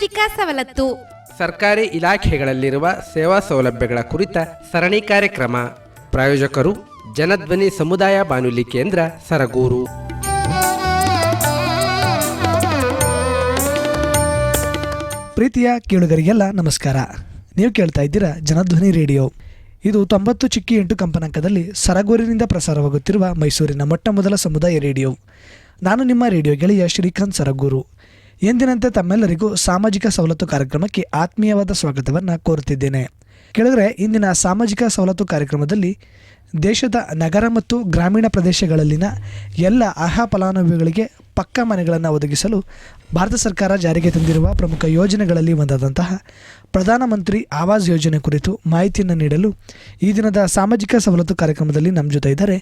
ಸಾಮಾಜಿಕ ಸವಲತ್ತು ಸರ್ಕಾರಿ ಇಲಾಖೆಗಳಲ್ಲಿರುವ ಸೇವಾ ಸೌಲಭ್ಯಗಳ ಕುರಿತ ಸರಣಿ ಕಾರ್ಯಕ್ರಮ. ಪ್ರಾಯೋಜಕರು ಜನಧ್ವನಿ ಸಮುದಾಯ ಬಾನುಲಿ ಕೇಂದ್ರ ಸರಗೂರು. ಪ್ರೀತಿಯ ಕೇಳುಗರಿಗೆಲ್ಲ ನಮಸ್ಕಾರ. ನೀವು ಕೇಳ್ತಾ ಇದ್ದೀರಾ ಜನಧ್ವನಿ ರೇಡಿಯೋ. ಇದು ತೊಂಬತ್ತು ಚಿಕ್ಕಿ ಎಂಟು ಕಂಪನಾಂಕದಲ್ಲಿ ಸರಗೂರಿನಿಂದ ಪ್ರಸಾರವಾಗುತ್ತಿರುವ ಮೈಸೂರಿನ ಮೊಟ್ಟ ಮೊದಲ ಸಮುದಾಯ ರೇಡಿಯೋ. ನಾನು ನಿಮ್ಮ ರೇಡಿಯೋ ಗೆಳೆಯ ಶ್ರೀಕಾಂತ್ ಸರಗೂರು. ಎಂದಿನಂತೆ ತಮ್ಮೆಲ್ಲರಿಗೂ ಸಾಮಾಜಿಕ ಸವಲತ್ತು ಕಾರ್ಯಕ್ರಮಕ್ಕೆ ಆತ್ಮೀಯವಾದ ಸ್ವಾಗತವನ್ನು ಕೋರುತ್ತಿದ್ದೇನೆ. ಕೆಳಗರೆ ಇಂದಿನ ಸಾಮಾಜಿಕ ಸವಲತ್ತು ಕಾರ್ಯಕ್ರಮದಲ್ಲಿ ದೇಶದ ನಗರ ಮತ್ತು ಗ್ರಾಮೀಣ ಪ್ರದೇಶಗಳಲ್ಲಿನ ಎಲ್ಲ ಅರ್ಹ ಫಲಾನುಭವಿಗಳಿಗೆ ಪಕ್ಕಾ ಮನೆಗಳನ್ನು ಒದಗಿಸಲು ಭಾರತ ಸರ್ಕಾರ ಜಾರಿಗೆ ತಂದಿರುವ ಪ್ರಮುಖ ಯೋಜನೆಗಳಲ್ಲಿ ಒಂದಾದಂತಹ ಪ್ರಧಾನಮಂತ್ರಿ ಆವಾಸ್ ಯೋಜನೆ ಕುರಿತು ಮಾಹಿತಿಯನ್ನು ನೀಡಲು ಈ ದಿನದ ಸಾಮಾಜಿಕ ಸವಲತ್ತು ಕಾರ್ಯಕ್ರಮದಲ್ಲಿ ನಮ್ಮ ಜೊತೆ ಇದ್ದಾರೆ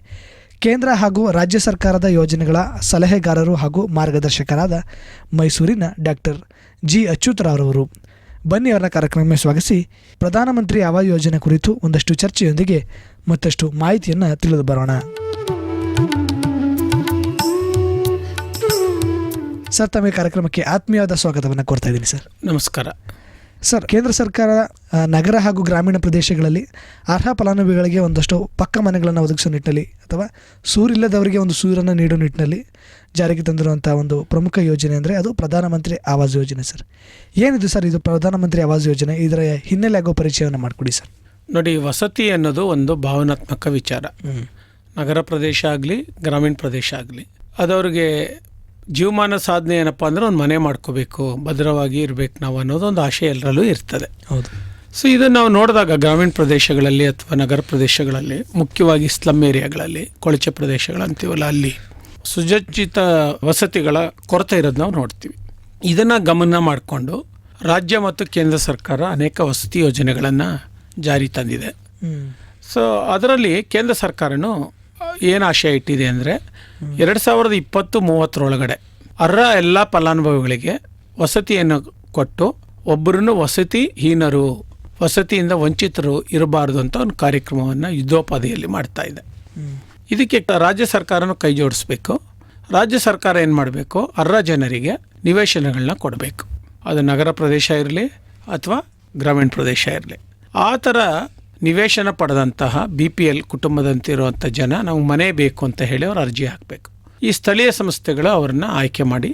ಕೇಂದ್ರ ಹಾಗೂ ರಾಜ್ಯ ಸರ್ಕಾರದ ಯೋಜನೆಗಳ ಸಲಹೆಗಾರರು ಹಾಗೂ ಮಾರ್ಗದರ್ಶಕರಾದ ಮೈಸೂರಿನ ಡಾಕ್ಟರ್ ಜಿ ಅಚ್ಯುತರಾವ್ರವರು. ಬನ್ನಿ ಅವರ ಕಾರ್ಯಕ್ರಮಕ್ಕೆ ಸ್ವಾಗತಿಸಿ. ಪ್ರಧಾನಮಂತ್ರಿ ಆವಾಸ್ ಯೋಜನೆ ಕುರಿತು ಒಂದಷ್ಟು ಚರ್ಚೆಯೊಂದಿಗೆ ಮತ್ತಷ್ಟು ಮಾಹಿತಿಯನ್ನು ತಿಳಿದು ಬರೋಣ. ಸರ್, ತಮಗೆ ಕಾರ್ಯಕ್ರಮಕ್ಕೆ ಆತ್ಮೀಯವಾದ ಸ್ವಾಗತವನ್ನು ಕೊಡ್ತಾ ಇದ್ದೀನಿ ಸರ್. ನಮಸ್ಕಾರ. ಸರ್ ಕೇಂದ್ರ ಸರ್ಕಾರ ನಗರ ಹಾಗೂ ಗ್ರಾಮೀಣ ಪ್ರದೇಶಗಳಲ್ಲಿ ಅರ್ಹ ಫಲಾನುಭವಿಗಳಿಗೆ ಒಂದಷ್ಟು ಪಕ್ಕ ಮನೆಗಳನ್ನು ಒದಗಿಸೋ ನಿಟ್ಟಿನಲ್ಲಿ ಅಥವಾ ಸೂರಿಲ್ಲದವರಿಗೆ ಒಂದು ಸೂರನ್ನು ನೀಡೋ ನಿಟ್ಟಿನಲ್ಲಿ ಜಾರಿಗೆ ತಂದಿರುವಂಥ ಒಂದು ಪ್ರಮುಖ ಯೋಜನೆ ಅಂದರೆ ಅದು ಪ್ರಧಾನಮಂತ್ರಿ ಆವಾಸ್ ಯೋಜನೆ ಸರ್. ಏನಿದು ಸರ್ ಇದು ಪ್ರಧಾನಮಂತ್ರಿ ಆವಾಸ್ ಯೋಜನೆ? ಇದರ ಹಿನ್ನೆಲೆ ಆಗೋ ಪರಿಚಯವನ್ನು ಮಾಡಿಕೊಡಿ ಸರ್. ನೋಡಿ ವಸತಿ ಅನ್ನೋದು ಒಂದು ಭಾವನಾತ್ಮಕ ವಿಚಾರ. ನಗರ ಪ್ರದೇಶ ಆಗಲಿ ಗ್ರಾಮೀಣ ಪ್ರದೇಶ ಆಗಲಿ ಅದವ್ರಿಗೆ ಜೀವಮಾನ ಸಾಧನೆ ಏನಪ್ಪ ಅಂದ್ರೆ ಒಂದು ಮನೆ ಮಾಡ್ಕೋಬೇಕು ಭದ್ರವಾಗಿ ಇರಬೇಕು ನಾವು ಅನ್ನೋದು ಒಂದು ಆಶೆ ಎಲ್ಲರಲ್ಲೂ ಇರ್ತದೆ. ಹೌದು. ಸೊ ಇದನ್ನು ನಾವು ನೋಡಿದಾಗ ಗ್ರಾಮೀಣ ಪ್ರದೇಶಗಳಲ್ಲಿ ಅಥವಾ ನಗರ ಪ್ರದೇಶಗಳಲ್ಲಿ ಮುಖ್ಯವಾಗಿ ಸ್ಲಮ್ ಏರಿಯಾಗಳಲ್ಲಿ ಕೊಳಚೆ ಪ್ರದೇಶಗಳಂತೀವಲ್ಲ ಅಲ್ಲಿ ಸುಸಜ್ಜಿತ ವಸತಿಗಳ ಕೊರತೆ ಇರೋದು ನಾವು ನೋಡ್ತೀವಿ. ಇದನ್ನು ಗಮನ ಮಾಡಿಕೊಂಡು ರಾಜ್ಯ ಮತ್ತು ಕೇಂದ್ರ ಸರ್ಕಾರ ಅನೇಕ ವಸತಿ ಯೋಜನೆಗಳನ್ನು ಜಾರಿ ತಂದಿದೆ. ಸೊ ಅದರಲ್ಲಿ ಕೇಂದ್ರ ಸರ್ಕಾರನು ಏನು ಆಶಯ ಇಟ್ಟಿದೆ ಅಂದರೆ ಎರಡು ಸಾವಿರದ ಇಪ್ಪತ್ತು ಮೂವತ್ತರೊಳಗಡೆ ಅರ್ಹ ಎಲ್ಲ ಫಲಾನುಭವಿಗಳಿಗೆ ವಸತಿಯನ್ನು ಕೊಟ್ಟು ಒಬ್ಬರನ್ನು ವಸತಿ ಹೀನರು ವಸತಿಯಿಂದ ವಂಚಿತರು ಇರಬಾರ್ದು ಅಂತ ಒಂದು ಕಾರ್ಯಕ್ರಮವನ್ನು ಯುದ್ಧೋಪಾದಿಯಲ್ಲಿ ಮಾಡ್ತಾ ಇದೆ. ಇದಕ್ಕೆ ರಾಜ್ಯ ಸರ್ಕಾರನು ಕೈ ಜೋಡಿಸ್ಬೇಕು. ರಾಜ್ಯ ಸರ್ಕಾರ ಏನು ಮಾಡಬೇಕು? ಅರ್ಹ ಜನರಿಗೆ ನಿವೇಶನಗಳನ್ನ ಕೊಡಬೇಕು. ಅದು ನಗರ ಪ್ರದೇಶ ಇರಲಿ ಅಥವಾ ಗ್ರಾಮೀಣ ಪ್ರದೇಶ ಇರಲಿ. ಆ ಥರ ನಿವೇಶನ ಪಡೆದಂತಹ ಬಿ ಪಿ ಎಲ್ ಕುಟುಂಬದಂತಿರುವಂಥ ಜನ ನಾವು ಮನೆ ಬೇಕು ಅಂತ ಹೇಳಿ ಅವ್ರು ಅರ್ಜಿ ಹಾಕಬೇಕು. ಈ ಸ್ಥಳೀಯ ಸಂಸ್ಥೆಗಳು ಅವರನ್ನು ಆಯ್ಕೆ ಮಾಡಿ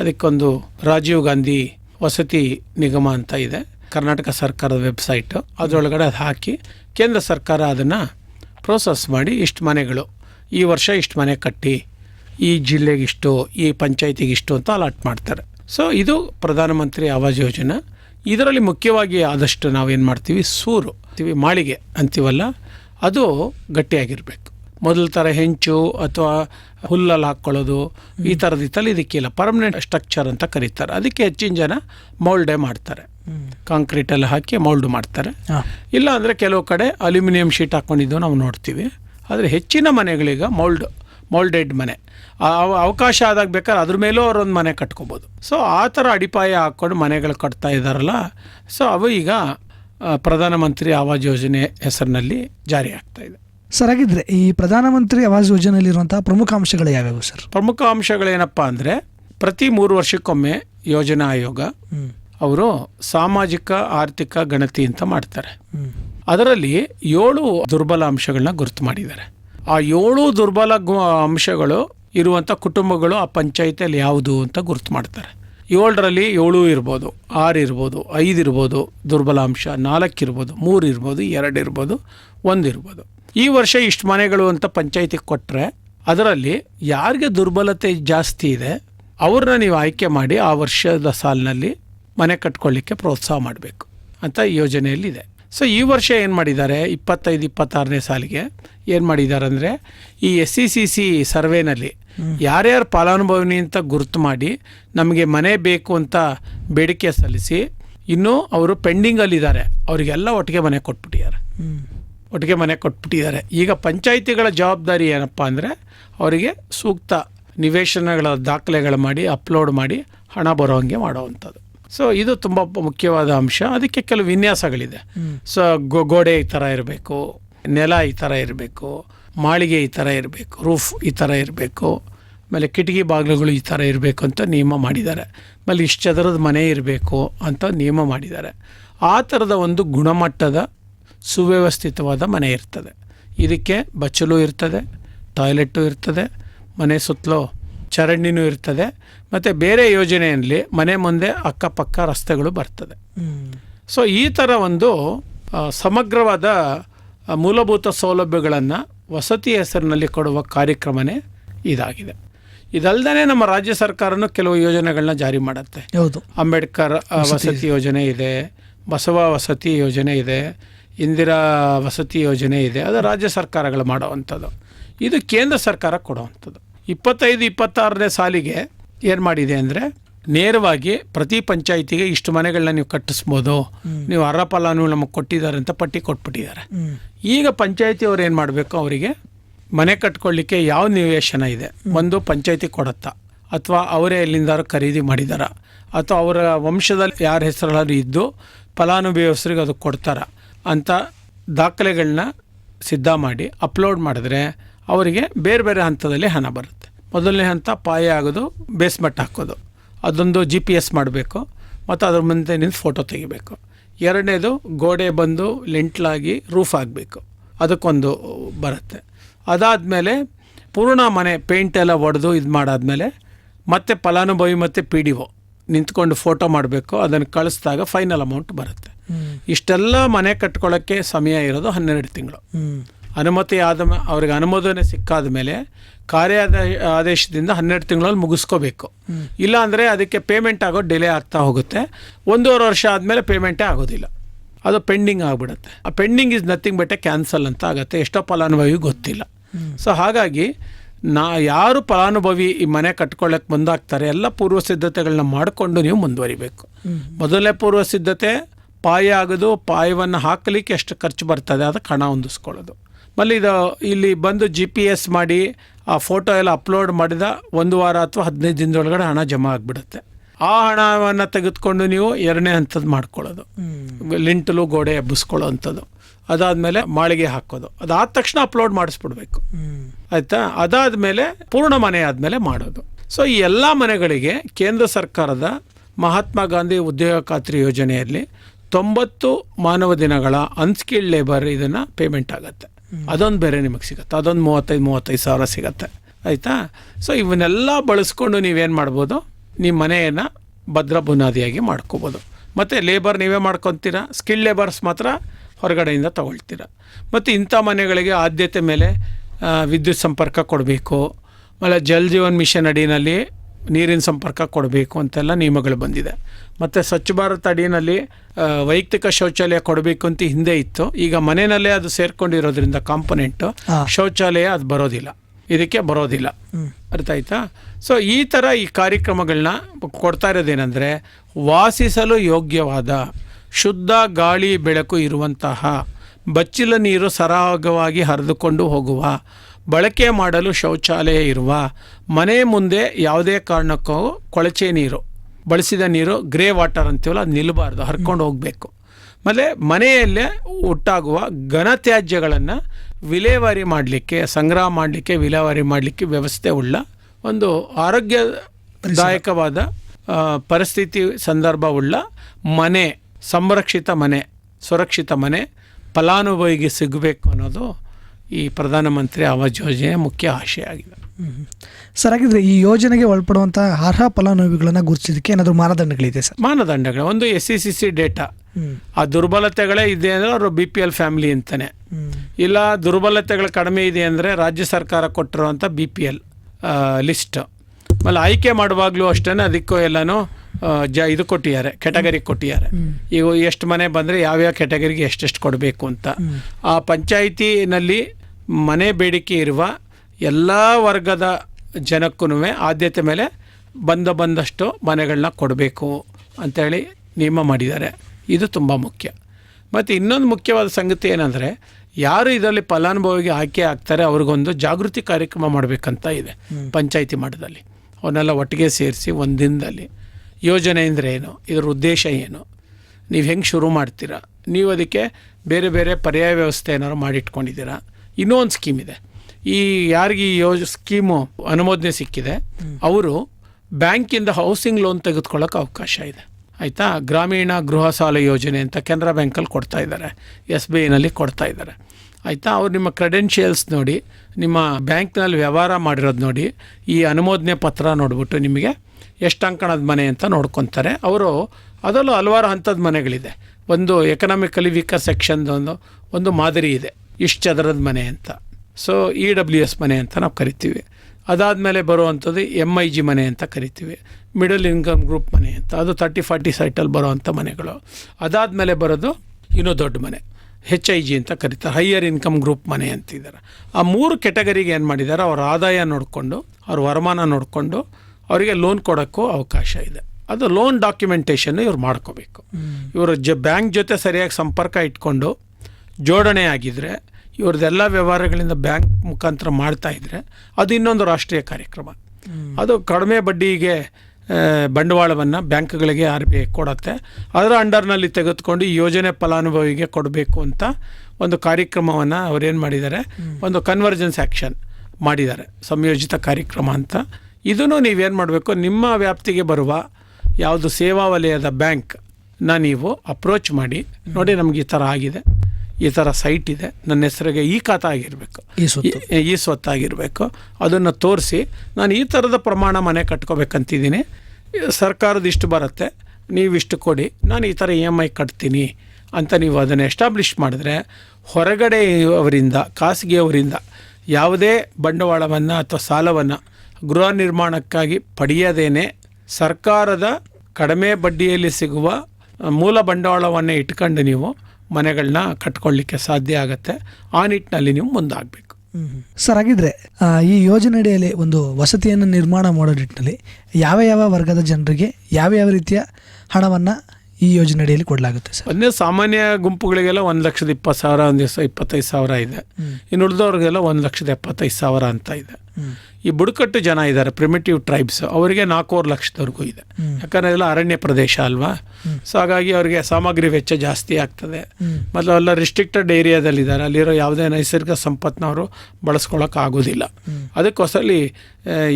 ಅದಕ್ಕೊಂದು ರಾಜೀವ್ ಗಾಂಧಿ ವಸತಿ ನಿಗಮ ಅಂತ ಇದೆ. ಕರ್ನಾಟಕ ಸರ್ಕಾರದ ವೆಬ್ಸೈಟು. ಅದರೊಳಗಡೆ ಅದು ಹಾಕಿ ಕೇಂದ್ರ ಸರ್ಕಾರ ಅದನ್ನು ಪ್ರೋಸೆಸ್ ಮಾಡಿ ಇಷ್ಟು ಮನೆಗಳು, ಈ ವರ್ಷ ಇಷ್ಟು ಮನೆ ಕಟ್ಟಿ, ಈ ಜಿಲ್ಲೆಗೆ ಇಷ್ಟು, ಈ ಪಂಚಾಯತಿಗೆ ಇಷ್ಟು ಅಂತ ಅಲಾಟ್ ಮಾಡ್ತಾರೆ. ಸೊ ಇದು ಪ್ರಧಾನಮಂತ್ರಿ ಆವಾಸ್ ಯೋಜನೆ. ಇದರಲ್ಲಿ ಮುಖ್ಯವಾಗಿ ಆದಷ್ಟು ನಾವೇನು ಮಾಡ್ತೀವಿ? ಸೂರು. ಅಂತೀವಿ ಮಾಳಿಗೆ ಅಂತೀವಲ್ಲ ಅದು ಗಟ್ಟಿಯಾಗಿರಬೇಕು. ಮೊದಲ ಥರ ಹೆಂಚು ಅಥವಾ ಹುಲ್ಲಲ್ಲಿ ಹಾಕ್ಕೊಳ್ಳೋದು ಈ ಥರದ ಇತ್ತಲ್ಲಿ ಇದಕ್ಕಿಲ್ಲ ಪರ್ಮನೆಂಟ್ ಸ್ಟ್ರಕ್ಚರ್ ಅಂತ ಕರೀತಾರೆ. ಅದಕ್ಕೆ ಹೆಚ್ಚಿನ ಜನ ಮೌಲ್ಡೇ ಮಾಡ್ತಾರೆ. ಕಾಂಕ್ರೀಟಲ್ಲಿ ಹಾಕಿ ಮೌಲ್ಡ್ ಮಾಡ್ತಾರೆ. ಇಲ್ಲ ಅಂದರೆ ಕೆಲವು ಕಡೆ ಅಲ್ಯೂಮಿನಿಯಂ ಶೀಟ್ ಹಾಕ್ಕೊಂಡಿದ್ದು ನಾವು ನೋಡ್ತೀವಿ. ಆದರೆ ಹೆಚ್ಚಿನ ಮನೆಗಳೀಗ ಮೌಲ್ಡ್ ಮೌಲ್ಡೆಡ್ ಮನೆ. ಅವ- ಅವಕಾಶ ಆದಾಗ ಬೇಕಾದ್ರೆ ಅದ್ರ ಮೇಲೂ ಅವರೊಂದು ಮನೆ ಕಟ್ಕೋಬೋದು. ಸೊ ಆ ಥರ ಅಡಿಪಾಯ ಹಾಕ್ಕೊಂಡು ಮನೆಗಳು ಕಟ್ತಾ ಇದ್ದಾರಲ್ಲ ಸೊ ಅವು ಈಗ ಪ್ರಧಾನಮಂತ್ರಿ ಆವಾಸ್ ಯೋಜನೆ ಹೆಸರಿನಲ್ಲಿ ಜಾರಿ ಆಗ್ತಾ ಇದೆ. ಸರ್ ಹಾಗಿದ್ರೆ ಈ ಪ್ರಧಾನಮಂತ್ರಿ ಆವಾಸ್ ಯೋಜನೆಯಲ್ಲಿರುವಂತಹ ಪ್ರಮುಖ ಅಂಶಗಳು ಯಾವ್ಯಾವು ಸರ್? ಪ್ರಮುಖ ಅಂಶಗಳೇನಪ್ಪ ಅಂದರೆ ಪ್ರತಿ ಮೂರು ವರ್ಷಕ್ಕೊಮ್ಮೆ ಯೋಜನಾ ಆಯೋಗ ಅವರು ಸಾಮಾಜಿಕ ಆರ್ಥಿಕ ಗಣತಿ ಅಂತ ಮಾಡ್ತಾರೆ. ಅದರಲ್ಲಿ ಏಳು ದುರ್ಬಲ ಅಂಶಗಳನ್ನ ಗುರುತು ಮಾಡಿದ್ದಾರೆ. ಆ ಏಳು ದುರ್ಬಲ ಅಂಶಗಳು ಇರುವಂಥ ಕುಟುಂಬಗಳು ಆ ಪಂಚಾಯಿತಿಯಲ್ಲಿ ಯಾವುದು ಅಂತ ಗುರುತು ಮಾಡ್ತಾರೆ. ಏಳರಲ್ಲಿ ಏಳು ಇರ್ಬೋದು, ಆರು ಇರ್ಬೋದು, ಐದು ಇರ್ಬೋದು, ದುರ್ಬಲ ಅಂಶ, ನಾಲ್ಕು ಇರ್ಬೋದು, ಮೂರು ಇರ್ಬೋದು, ಎರಡು ಇರ್ಬೋದು, ಒಂದು ಇರ್ಬೋದು. ಈ ವರ್ಷ ಇಷ್ಟು ಮನೆಗಳು ಅಂತ ಪಂಚಾಯಿತಿಗೆ ಕೊಟ್ಟರೆ ಅದರಲ್ಲಿ ಯಾರಿಗೆ ದುರ್ಬಲತೆ ಜಾಸ್ತಿ ಇದೆ, ಅವ್ರನ್ನ ನೀವು ಆಯ್ಕೆ ಮಾಡಿ ಆ ವರ್ಷದ ಸಾಲಿನಲ್ಲಿ ಮನೆ ಕಟ್ಕೊಳ್ಳಿಕ್ಕೆ ಪ್ರೋತ್ಸಾಹ ಮಾಡಬೇಕು ಅಂತ ಯೋಜನೆಯಲ್ಲಿದೆ. ಸೊ ಈ ವರ್ಷ ಏನು ಮಾಡಿದ್ದಾರೆ? ಇಪ್ಪತ್ತೈದು ಇಪ್ಪತ್ತಾರನೇ ಸಾಲಿಗೆ ಏನು ಮಾಡಿದ್ದಾರೆ ಅಂದರೆ ಈ ಎಸ್ ಸಿ ಸಿ ಸಿ ಸರ್ವೇನಲ್ಲಿ ಯಾರ್ಯಾರು ಫಲಾನುಭವಿನಿ ಅಂತ ಗುರುತು ಮಾಡಿ ನಮಗೆ ಮನೆ ಬೇಕು ಅಂತ ಬೇಡಿಕೆ ಸಲ್ಲಿಸಿ ಇನ್ನೂ ಅವರು ಪೆಂಡಿಂಗಲ್ಲಿದ್ದಾರೆ. ಅವರಿಗೆಲ್ಲ ಒಟ್ಟಿಗೆ ಮನೆ ಕೊಟ್ಬಿಟ್ಟಿದ್ದಾರೆ. ಒಟ್ಟಿಗೆ ಮನೆ ಕೊಟ್ಬಿಟ್ಟಿದ್ದಾರೆ. ಈಗ ಪಂಚಾಯಿತಿಗಳ ಜವಾಬ್ದಾರಿ ಏನಪ್ಪ ಅಂದರೆ ಅವರಿಗೆ ಸೂಕ್ತ ನಿವೇಶನಗಳ ದಾಖಲೆಗಳು ಮಾಡಿ ಅಪ್ಲೋಡ್ ಮಾಡಿ ಹಣ ಬರೋ ಹಾಗೆ ಮಾಡೋವಂಥದ್ದು. ಸೊ ಇದು ತುಂಬ ಮುಖ್ಯವಾದ ಅಂಶ. ಅದಕ್ಕೆ ಕೆಲವು ವಿನ್ಯಾಸಗಳಿದೆ. ಸೊ ಗೋಡೆ ಈ ಥರ ಇರಬೇಕು, ನೆಲ ಈ ಥರ ಇರಬೇಕು, ಮಾಳಿಗೆ ಈ ಥರ ಇರಬೇಕು, ರೂಫ್ ಈ ಥರ ಇರಬೇಕು, ಆಮೇಲೆ ಕಿಟಕಿ ಬಾಗಿಲುಗಳು ಈ ಥರ ಇರಬೇಕು ಅಂತ ನಿಯಮ ಮಾಡಿದ್ದಾರೆ. ಆಮೇಲೆ ಇಷ್ಟು ಚದರದ ಮನೆ ಇರಬೇಕು ಅಂತ ನಿಯಮ ಮಾಡಿದ್ದಾರೆ. ಆ ಥರದ ಒಂದು ಗುಣಮಟ್ಟದ ಸುವ್ಯವಸ್ಥಿತವಾದ ಮನೆ ಇರ್ತದೆ. ಇದಕ್ಕೆ ಬಚ್ಚಲು ಇರ್ತದೆ, ಟಾಯ್ಲೆಟ್ಟು ಇರ್ತದೆ, ಮನೆ ಸುತ್ತಲೂ ಚರಂಡಿನೂ ಇರ್ತದೆ. ಮತ್ತು ಬೇರೆ ಯೋಜನೆಯಲ್ಲಿ ಮನೆ ಮುಂದೆ ಅಕ್ಕಪಕ್ಕ ರಸ್ತೆಗಳು ಬರ್ತದೆ. ಸೊ ಈ ಥರ ಒಂದು ಸಮಗ್ರವಾದ ಮೂಲಭೂತ ಸೌಲಭ್ಯಗಳನ್ನು ವಸತಿ ಹೆಸರಿನಲ್ಲಿ ಕೊಡುವ ಕಾರ್ಯಕ್ರಮನೇ ಇದಾಗಿದೆ. ಇದಲ್ಲದೆ ನಮ್ಮ ರಾಜ್ಯ ಸರ್ಕಾರನು ಕೆಲವು ಯೋಜನೆಗಳನ್ನ ಜಾರಿ ಮಾಡುತ್ತೆ. ಹೌದು. ಅಂಬೇಡ್ಕರ್ ವಸತಿ ಯೋಜನೆ ಇದೆ ಬಸವ ವಸತಿ ಯೋಜನೆ ಇದೆ ಇಂದಿರಾ ವಸತಿ ಯೋಜನೆ ಇದೆ ಅದು ರಾಜ್ಯ ಸರ್ಕಾರಗಳು ಮಾಡುವಂಥದ್ದು. ಇದು ಕೇಂದ್ರ ಸರ್ಕಾರ ಕೊಡುವಂಥದ್ದು. ಇಪ್ಪತ್ತೈದು ಇಪ್ಪತ್ತಾರನೇ ಸಾಲಿಗೆ ಏನು ಮಾಡಿದೆ ಅಂದರೆ ನೇರವಾಗಿ ಪ್ರತಿ ಪಂಚಾಯಿತಿಗೆ ಇಷ್ಟು ಮನೆಗಳನ್ನ ನೀವು ಕಟ್ಟಿಸ್ಬೋದು. ನೀವು ಅರ್ಹ ಫಲಾನು ನಮಗೆ ಕೊಟ್ಟಿದ್ದಾರೆ ಅಂತ ಪಟ್ಟಿ ಕೊಟ್ಬಿಟ್ಟಿದ್ದಾರೆ. ಈಗ ಪಂಚಾಯಿತಿ ಅವ್ರು ಏನು ಮಾಡಬೇಕು? ಅವರಿಗೆ ಮನೆ ಕಟ್ಕೊಳ್ಳಿಕ್ಕೆ ಯಾವ ನಿವೇಶನ ಇದೆ? ಒಂದು ಪಂಚಾಯತಿ ಕೊಡತ್ತಾ? ಅಥವಾ ಅವರೇ ಎಲ್ಲಿಂದಾರು ಖರೀದಿ ಮಾಡಿದಾರ? ಅಥವಾ ಅವರ ವಂಶದಲ್ಲಿ ಯಾರ ಹೆಸರಲ್ಲಾದ್ರೂ ಇದ್ದು ಫಲಾನುಭವಿ ಹೆಸರಿಗೆ ಅದು ಕೊಡ್ತಾರ ಅಂತ ದಾಖಲೆಗಳನ್ನ ಸಿದ್ಧ ಮಾಡಿ ಅಪ್ಲೋಡ್ ಮಾಡಿದ್ರೆ ಅವರಿಗೆ ಬೇರೆ ಬೇರೆ ಹಂತದಲ್ಲಿ ಹಣ ಬರುತ್ತೆ. ಮೊದಲನೇ ಹಂತ ಪಾಯ ಆಗೋದು ಬೇಸ್ಮೆಂಟ್ ಹಾಕೋದು. ಅದೊಂದು ಜಿ ಪಿ ಎಸ್ ಮಾಡಬೇಕು. ಮತ್ತು ಅದ್ರ ಮುಂದೆ ನಿಂತು ಫೋಟೋ ತೆಗಿಬೇಕು. ಎರಡನೇದು ಗೋಡೆ ಬಂದು ಲೆಂಟ್ಲಾಗಿ ರೂಫ್ ಆಗಬೇಕು ಅದಕ್ಕೊಂದು ಬರುತ್ತೆ. ಅದಾದಮೇಲೆ ಪೂರ್ಣ ಮನೆ ಪೇಂಟ್ ಎಲ್ಲ ಒಡೆದು ಇದು ಮಾಡಾದ್ಮೇಲೆ ಮತ್ತೆ ಫಲಾನುಭವಿ ಮತ್ತು ಪಿ ಡಿ ಒ ನಿಂತ್ಕೊಂಡು ಫೋಟೋ ಮಾಡಬೇಕು. ಅದನ್ನು ಕಳಿಸಿದಾಗ ಫೈನಲ್ ಅಮೌಂಟ್ ಬರುತ್ತೆ. ಇಷ್ಟೆಲ್ಲ ಮನೆ ಕಟ್ಕೊಳ್ಳೋಕ್ಕೆ ಸಮಯ ಇರೋದು ಹನ್ನೆರಡು ತಿಂಗಳು. ಅನುಮತಿ ಆದ ಮ- ಅವ್ರಿಗೆ ಅನುಮೋದನೆ ಸಿಕ್ಕಾದ ಮೇಲೆ ಕಾರ್ಯ ಆದೇಶದಿಂದ ಹನ್ನೆರಡು ತಿಂಗಳಲ್ಲಿ ಮುಗಿಸ್ಕೋಬೇಕು. ಇಲ್ಲ ಅಂದರೆ ಅದಕ್ಕೆ ಪೇಮೆಂಟ್ ಆಗೋ ಡಿಲೇ ಆಗ್ತಾ ಹೋಗುತ್ತೆ. ಒಂದೂವರೆ ವರ್ಷ ಆದಮೇಲೆ ಪೇಮೆಂಟೇ ಆಗೋದಿಲ್ಲ. ಅದು ಪೆಂಡಿಂಗ್ ಆಗಿಬಿಡುತ್ತೆ. ಆ pending is nothing but a cancel ಅಂತ ಆಗುತ್ತೆ. ಎಷ್ಟೋ ಫಲಾನುಭವಿ ಗೊತ್ತಿಲ್ಲ. ಸೊ ಹಾಗಾಗಿ ನಾ ಯಾರು ಫಲಾನುಭವಿ ಈ ಮನೆ ಕಟ್ಕೊಳ್ಳೋಕೆ ಮುಂದಾಗ್ತಾರೆ ಎಲ್ಲ ಪೂರ್ವ ಸಿದ್ಧತೆಗಳನ್ನ ಮಾಡಿಕೊಂಡು ನೀವು ಮುಂದುವರಿಬೇಕು. ಮೊದಲನೇ ಪೂರ್ವ ಸಿದ್ಧತೆ ಪಾಯ ಆಗೋದು ಪಾಯವನ್ನು ಹಾಕಲಿಕ್ಕೆ ಎಷ್ಟು ಖರ್ಚು ಬರ್ತದೆ ಅದಕ್ಕೆ ಹಣ ಹೊಂದಿಸ್ಕೊಳ್ಳೋದು. ಮళ్ళీ ಇದು ಇಲ್ಲಿ ಬಂದು ಜಿ ಪಿ ಎಸ್ ಮಾಡಿ ಆ ಫೋಟೋ ಎಲ್ಲ ಅಪ್ಲೋಡ್ ಮಾಡಿದ ಒಂದು ವಾರ ಅಥವಾ ಹದಿನೈದು ದಿನದೊಳಗಡೆ ಹಣ ಜಮಾ ಆಗಿಬಿಡುತ್ತೆ. ಆ ಹಣವನ್ನು ತೆಗೆದುಕೊಂಡು ನೀವು ಎರಡನೇ ಹಂತದ್ದು ಮಾಡ್ಕೊಳ್ಳೋದು. ಲಿಂಟಲು ಗೋಡೆ ಎಬ್ಬಿಸ್ಕೊಳ್ಳೋ ಅಂಥದ್ದು. ಅದಾದಮೇಲೆ ಮಾಳಿಗೆ ಹಾಕೋದು. ಅದಾದ ತಕ್ಷಣ ಅಪ್ಲೋಡ್ ಮಾಡಿಸ್ಬಿಡ್ಬೇಕು. ಆಯಿತಾ ಆಯಿತಾ? ಅದಾದಮೇಲೆ ಪೂರ್ಣ ಮನೆ ಆದಮೇಲೆ ಮಾಡೋದು. ಸೊ ಈ ಎಲ್ಲ ಮನೆಗಳಿಗೆ ಕೇಂದ್ರ ಸರ್ಕಾರದ ಮಹಾತ್ಮ ಗಾಂಧಿ ಉದ್ಯೋಗ ಖಾತ್ರಿ ಯೋಜನೆಯಲ್ಲಿ ತೊಂಬತ್ತು ಮಾನವ ದಿನಗಳ ಅನ್ಸ್ಕಿಲ್ಡ್ ಲೇಬರ್ ಇದನ್ನು ಪೇಮೆಂಟ್ ಆಗುತ್ತೆ. ಅದೊಂದು ಬೇರೆ ನಿಮಗೆ ಸಿಗುತ್ತೆ, ಅದೊಂದು ಮೂವತ್ತೈದು ಮೂವತ್ತೈದು ಸಾವಿರ ಸಿಗುತ್ತೆ. ಆಯಿತಾ? ಸೊ ಇವನ್ನೆಲ್ಲ ಬಳಸ್ಕೊಂಡು ನೀವೇನು ಮಾಡ್ಬೋದು? ನಿಮ್ಮ ಮನೆಯನ್ನು ಭದ್ರ ಬುನಾದಿಯಾಗಿ ಮಾಡ್ಕೋಬೋದು. ಮತ್ತು ಲೇಬರ್ ನೀವೇ ಮಾಡ್ಕೊತೀರಾ? ಸ್ಕಿಲ್ ಲೇಬರ್ಸ್ ಮಾತ್ರ ಹೊರಗಡೆಯಿಂದ ತಗೊಳ್ತೀರಾ? ಮತ್ತು ಇಂಥ ಮನೆಗಳಿಗೆ ಆದ್ಯತೆ ಮೇಲೆ ವಿದ್ಯುತ್ ಸಂಪರ್ಕ ಕೊಡಬೇಕು. ಆಮೇಲೆ ಜಲ್ ಜೀವನ್ ಮಿಷನ್ ಅಡಿನಲ್ಲಿ ನೀರಿನ ಸಂಪರ್ಕ ಕೊಡಬೇಕು ಅಂತೆಲ್ಲ ನಿಯಮಗಳು ಬಂದಿದೆ. ಮತ್ತು ಸ್ವಚ್ಛ ಭಾರತ್ ಅಡಿಯಲ್ಲಿ ವೈಯಕ್ತಿಕ ಶೌಚಾಲಯ ಕೊಡಬೇಕು ಅಂತ ಹಿಂದೆ ಇತ್ತು. ಈಗ ಮನೆಯಲ್ಲೇ ಅದು ಸೇರ್ಕೊಂಡಿರೋದ್ರಿಂದ ಕಾಂಪೊನೆಂಟು. ಶೌಚಾಲಯ ಅದು ಬರೋದಿಲ್ಲ. ಇದಕ್ಕೆ ಬರೋದಿಲ್ಲ. ಅರ್ಥ ಆಯ್ತಾ? ಸೊ ಈ ಥರ ಈ ಕಾರ್ಯಕ್ರಮಗಳನ್ನ ಕೊಡ್ತಾ ಇರೋದೇನೆಂದರೆ ವಾಸಿಸಲು ಯೋಗ್ಯವಾದ ಶುದ್ಧ ಗಾಳಿ ಬೆಳಕು ಇರುವಂತಹ ಬಚ್ಚಿಲ ನೀರು ಸರಾಗವಾಗಿ ಹರಿದುಕೊಂಡು ಹೋಗುವ ಬಳಕೆ ಮಾಡಲು ಶೌಚಾಲಯ ಇರುವ ಮನೆ ಮುಂದೆ ಯಾವುದೇ ಕಾರಣಕ್ಕೂ ಕೊಳಚೆ ನೀರು, ಬಳಸಿದ ನೀರು ಗ್ರೇ ವಾಟರ್ ಅಂತೀವಲ್ಲ, ಅದು ನಿಲ್ಲಬಾರ್ದು, ಹರ್ಕೊಂಡು ಹೋಗಬೇಕು. ಮತ್ತು ಮನೆಯಲ್ಲೇ ಉಟ್ಟಾಗುವ ಘನತ್ಯಾಜ್ಯಗಳನ್ನು ವಿಲೇವಾರಿ ಮಾಡಲಿಕ್ಕೆ, ಸಂಗ್ರಹ ಮಾಡಲಿಕ್ಕೆ, ವಿಲೇವಾರಿ ಮಾಡಲಿಕ್ಕೆ ವ್ಯವಸ್ಥೆ ಉಳ್ಳ ಒಂದು ಆರೋಗ್ಯದಾಯಕವಾದ ಪರಿಸ್ಥಿತಿ ಪರಿಸ್ಥಿತಿ ಸಂದರ್ಭವುಳ್ಳ ಮನೆ, ಸಂರಕ್ಷಿತ ಮನೆ, ಸುರಕ್ಷಿತ ಮನೆ ಫಲಾನುಭವಿಗೆ ಸಿಗಬೇಕು ಅನ್ನೋದು ಈ ಪ್ರಧಾನಮಂತ್ರಿ ಆವಾಸ್ ಯೋಜನೆಯ ಮುಖ್ಯ ಆಶಯ ಆಗಿದೆ. ಸರ್ ಹಾಗಿದ್ರೆ ಈ ಯೋಜನೆಗೆ ಒಳಪಡುವಂತಹ ಅರ್ಹ ಫಲಾನುಭವಿಗಳನ್ನು ಗುರುತಿಸೋದಕ್ಕೆ ಏನಾದರೂ ಮಾನದಂಡಗಳಿದೆ ಸರ್? ಮಾನದಂಡಗಳು. ಒಂದು S C C C data ಆ ದುರ್ಬಲತೆಗಳೇ ಇದೆ ಅಂದರೆ ಅವರು ಬಿ ಪಿ ಎಲ್ ಫ್ಯಾಮಿಲಿ ಅಂತಾನೆ. ಇಲ್ಲ ದುರ್ಬಲತೆಗಳು ಕಡಿಮೆ ಇದೆ ಅಂದರೆ ರಾಜ್ಯ ಸರ್ಕಾರ ಕೊಟ್ಟಿರುವಂಥ ಬಿ ಪಿ ಎಲ್ ಲಿಸ್ಟ್. ಆಮೇಲೆ ಆಯ್ಕೆ ಮಾಡುವಾಗಲೂ ಅಷ್ಟೇ ಅದಕ್ಕೂ ಎಲ್ಲನೂ ಜ ಇದು ಕೊಟ್ಟಿದ್ದಾರೆ ಕೆಟಗರಿ ಕೊಟ್ಟಿದ್ದಾರೆ. ಈಗ ಎಷ್ಟು ಮನೆ ಬಂದರೆ ಯಾವ್ಯಾವ ಕೆಟಗರಿಗೆ ಎಷ್ಟೆಷ್ಟು ಕೊಡಬೇಕು ಅಂತ. ಆ ಪಂಚಾಯಿತಿನಲ್ಲಿ ಮನೆ ಬೇಡಿಕೆ ಇರುವ ಎಲ್ಲ ವರ್ಗದ ಜನಕ್ಕೂ ಆದ್ಯತೆ ಮೇಲೆ ಬಂದ ಬಂದಷ್ಟು ಮನೆಗಳನ್ನ ಕೊಡಬೇಕು ಅಂತೇಳಿ ನಿಯಮ ಮಾಡಿದ್ದಾರೆ. ಇದು ತುಂಬ ಮುಖ್ಯ. ಮತ್ತು ಇನ್ನೊಂದು ಮುಖ್ಯವಾದ ಸಂಗತಿ ಏನಂದರೆ ಯಾರು ಇದರಲ್ಲಿ ಫಲಾನುಭವಿಗೆ ಆಯ್ಕೆ ಆಗ್ತಾರೆ ಅವ್ರಿಗೊಂದು ಜಾಗೃತಿ ಕಾರ್ಯಕ್ರಮ ಮಾಡಬೇಕಂತ ಇದೆ ಪಂಚಾಯಿತಿ ಮಟ್ಟದಲ್ಲಿ ಅವನ್ನೆಲ್ಲ ಒಟ್ಟಿಗೆ ಸೇರಿಸಿ ಒಂದು ದಿನದಲ್ಲಿ ಯೋಜನೆ ಅಂದರೆ ಏನು? ಇದರ ಉದ್ದೇಶ ಏನು? ನೀವು ಹೆಂಗೆ ಶುರು ಮಾಡ್ತೀರಾ? ನೀವು ಅದಕ್ಕೆ ಬೇರೆ ಬೇರೆ ಪರ್ಯಾಯ ವ್ಯವಸ್ಥೆ ಏನಾದ್ರು ಮಾಡಿಟ್ಕೊಂಡಿದ್ದೀರಾ? ಇನ್ನೂ ಒಂದು ಸ್ಕೀಮ್ ಇದೆ. ಈ ಯಾರಿಗೆ ಈ ಯೋಜ ಸ್ಕೀಮು ಅನುಮೋದನೆ ಸಿಕ್ಕಿದೆ, ಅವರು ಬ್ಯಾಂಕಿಂದ ಹೌಸಿಂಗ್ ಲೋನ್ ತೆಗೆದುಕೊಳ್ಳೋಕೆ ಅವಕಾಶ ಇದೆ. ಆಯಿತಾ? ಗ್ರಾಮೀಣ ಗೃಹ ಸಾಲ ಯೋಜನೆ ಅಂತ ಕೆನರಾ ಬ್ಯಾಂಕಲ್ಲಿ ಕೊಡ್ತಾ ಇದ್ದಾರೆ. ಎಸ್ ಬಿ ಐನಲ್ಲಿ ಕೊಡ್ತಾ ಇದ್ದಾರೆ. ಆಯಿತಾ? ಅವ್ರು ನಿಮ್ಮ ಕ್ರೆಡೆನ್ಷಿಯಲ್ಸ್ ನೋಡಿ ನಿಮ್ಮ ಬ್ಯಾಂಕ್ನಲ್ಲಿ ವ್ಯವಹಾರ ಮಾಡಿರೋದು ನೋಡಿ, ಈ ಅನುಮೋದನೆ ಪತ್ರ ನೋಡಿಬಿಟ್ಟು ನಿಮಗೆ ಎಷ್ಟು ಅಂಕಣದ ಮನೆ ಅಂತ ನೋಡ್ಕೊತಾರೆ. ಅವರು ಅದರಲ್ಲೂ ಹಲವಾರು ಹಂತದ ಮನೆಗಳಿದೆ. ಒಂದು ಎಕನಾಮಿಕಲಿ ವೀಕರ್ ಸೆಕ್ಷನ್ದು ಒಂದು ಒಂದು ಮಾದರಿ ಇದೆ. ಇಷ್ಟು ಚದರದ ಮನೆ ಅಂತ. ಸೊ ಇ ಡಬ್ಲ್ಯೂ ಎಸ್ ಮನೆ ಅಂತ ನಾವು ಕರಿತೀವಿ. ಅದಾದಮೇಲೆ ಬರುವಂಥದ್ದು ಎಂ ಐ ಜಿ ಮನೆ ಅಂತ ಕರಿತೀವಿ. ಮಿಡಲ್ ಇನ್ಕಮ್ ಗ್ರೂಪ್ ಮನೆ ಅಂತ. ಅದು ತರ್ಟಿ ಫಾರ್ಟಿ ಸೈಟಲ್ಲಿ ಬರುವಂಥ ಮನೆಗಳು. ಅದಾದಮೇಲೆ ಬರೋದು ಇನ್ನೂ ದೊಡ್ಡ ಮನೆ. ಹೆಚ್ ಐ ಜಿ ಅಂತ ಕರೀತಾರೆ. ಹೈಯರ್ ಇನ್ಕಮ್ ಗ್ರೂಪ್ ಮನೆ ಅಂತಿದ್ದಾರೆ. ಆ ಮೂರು ಕೆಟಗರಿಗೆ ಏನು ಮಾಡಿದ್ದಾರೆ? ಅವ್ರ ಆದಾಯ ನೋಡಿಕೊಂಡು ಅವ್ರ ವರಮಾನ ನೋಡಿಕೊಂಡು ಅವರಿಗೆ ಲೋನ್ ಕೊಡೋಕ್ಕೂ ಅವಕಾಶ ಇದೆ. ಅದು ಲೋನ್ ಡಾಕ್ಯುಮೆಂಟೇಷನ್ ಇವ್ರು ಮಾಡ್ಕೋಬೇಕು. ಇವರು ಜ ಬ್ಯಾಂಕ್ ಜೊತೆ ಸರಿಯಾಗಿ ಸಂಪರ್ಕ ಇಟ್ಕೊಂಡು ಜೋಡಣೆ ಆಗಿದ್ದರೆ ಇವ್ರದ್ದೆಲ್ಲ ವ್ಯವಹಾರಗಳಿಂದ ಬ್ಯಾಂಕ್ ಮುಖಾಂತರ ಮಾಡ್ತಾ ಇದ್ರೆ ಅದು ಇನ್ನೊಂದು ರಾಷ್ಟ್ರೀಯ ಕಾರ್ಯಕ್ರಮ. ಅದು ಕಡಿಮೆ ಬಡ್ಡಿಗೆ ಬಂಡವಾಳವನ್ನು ಬ್ಯಾಂಕ್ಗಳಿಗೆ ಆರ್ ಬಿ ಐ ಕೊಡುತ್ತೆ. ಅದರ ಅಂಡರ್ನಲ್ಲಿ ತೆಗೆದುಕೊಂಡು ಈ ಯೋಜನೆ ಫಲಾನುಭವಿಗೆ ಕೊಡಬೇಕು ಅಂತ ಒಂದು ಕಾರ್ಯಕ್ರಮವನ್ನು ಅವ್ರೇನು ಮಾಡಿದ್ದಾರೆ? ಒಂದು ಕನ್ವರ್ಜೆನ್ಸ್ ಆ್ಯಕ್ಷನ್ ಮಾಡಿದ್ದಾರೆ. ಸಂಯೋಜಿತ ಕಾರ್ಯಕ್ರಮ ಅಂತ. ಇದನ್ನು ನೀವೇನು ಮಾಡಬೇಕು? ನಿಮ್ಮ ವ್ಯಾಪ್ತಿಗೆ ಬರುವ ಯಾವುದು ಸೇವಾ ವಲಯದ ಬ್ಯಾಂಕ್ನ ನೀವು ಅಪ್ರೋಚ್ ಮಾಡಿ. ನೋಡಿ ನಮಗೆ ಈ ಥರ ಆಗಿದೆ. ಈ ಥರ ಸೈಟ್ ಇದೆ. ನನ್ನ ಹೆಸರಿಗೆ ಈ ಖಾತ ಆಗಿರಬೇಕು. ಈ ಸ್ವತ್ತು. ಈ- ಈ ಸ್ವತ್ತಾಗಿರಬೇಕು. ಅದನ್ನು ತೋರಿಸಿ ನಾನು ಈ ಥರದ ಪ್ರಮಾಣ ಮನೆ ಕಟ್ಕೋಬೇಕಂತಿದ್ದೀನಿ. ಸರ್ಕಾರದ ಇಷ್ಟು ಬರುತ್ತೆ. ನೀವು ಇಷ್ಟು ಕೊಡಿ. ನಾನು ಈ ಥರ ಇ ಎಂ ಐ ಕಟ್ತೀನಿ ಅಂತ ನೀವು ಅದನ್ನು ಎಸ್ಟಾಬ್ಲಿಷ್ ಮಾಡಿದ್ರೆ ಹೊರಗಡೆ ಅವರಿಂದ ಖಾಸಗಿಯವರಿಂದ ಯಾವುದೇ ಬಂಡವಾಳವನ್ನು ಅಥವಾ ಸಾಲವನ್ನು ಗೃಹ ನಿರ್ಮಾಣಕ್ಕಾಗಿ ಪಡೆಯದೇನೆ ಸರ್ಕಾರದ ಕಡಿಮೆ ಬಡ್ಡಿಯಲ್ಲಿ ಸಿಗುವ ಮೂಲ ಬಂಡವಾಳವನ್ನು ಇಟ್ಕೊಂಡು ನೀವು ಮನೆಗಳನ್ನ ಕಟ್ಕೊಳ್ಳಿಕ್ಕೆ ಸಾಧ್ಯ ಆಗುತ್ತೆ. ಆ ನಿಟ್ಟಿನಲ್ಲಿ ನೀವು ಮುಂದಾಗಬೇಕು. ಸರ್ ಹಾಗಿದ್ರೆ ಈ ಯೋಜನೆ ಅಡಿಯಲ್ಲಿ ಒಂದು ವಸತಿಯನ್ನು ನಿರ್ಮಾಣ ಮಾಡೋ ನಿಟ್ಟಿನಲ್ಲಿ ಯಾವ ಯಾವ ವರ್ಗದ ಜನರಿಗೆ ಯಾವ ಯಾವ ರೀತಿಯ ಹಣವನ್ನು ಈ ಯೋಜನೆ ಅಡಿಯಲ್ಲಿ ಕೊಡಲಾಗುತ್ತೆ ಸರ್? ಒಂದೇ ಸಾಮಾನ್ಯ ಗುಂಪುಗಳಿಗೆಲ್ಲ ಒಂದು ಲಕ್ಷದ ಇಪ್ಪತ್ತು ಸಾವಿರ ಒಂದು ದಿವಸ ಇಪ್ಪತ್ತೈದು ಸಾವಿರ ಇದೆ. ಇನ್ನು ಉಳಿದವ್ರಿಗೆಲ್ಲ ಒಂದು ಲಕ್ಷದ ಎಪ್ಪತ್ತೈದು ಸಾವಿರ ಅಂತ ಇದೆ. ಈ ಬುಡಕಟ್ಟು ಜನ ಇದ್ದಾರೆ ಪ್ರಿಮಿಟಿವ್ ಟ್ರೈಬ್ಸ್ ಅವರಿಗೆ ನಾಲ್ಕೂವರೆ ಲಕ್ಷದವರೆಗೂ ಇದೆ. ಯಾಕಂದರೆ ಎಲ್ಲ ಅರಣ್ಯ ಪ್ರದೇಶ ಅಲ್ವಾ? ಸೊ ಹಾಗಾಗಿ ಅವರಿಗೆ ಸಾಮಗ್ರಿ ವೆಚ್ಚ ಜಾಸ್ತಿ ಆಗ್ತದೆ. ಮತ್ತು ಅವೆಲ್ಲ ರಿಸ್ಟ್ರಿಕ್ಟೆಡ್ ಏರಿಯಾದಲ್ಲಿದ್ದಾರೆ ಅಲ್ಲಿರೋ ಯಾವುದೇ ನೈಸರ್ಗಿಕ ಸಂಪತ್ನವರು ಬಳಸ್ಕೊಳಕ್ಕೆ ಆಗೋದಿಲ್ಲ. ಅದಕ್ಕೋಸ್ಕರಲ್ಲಿ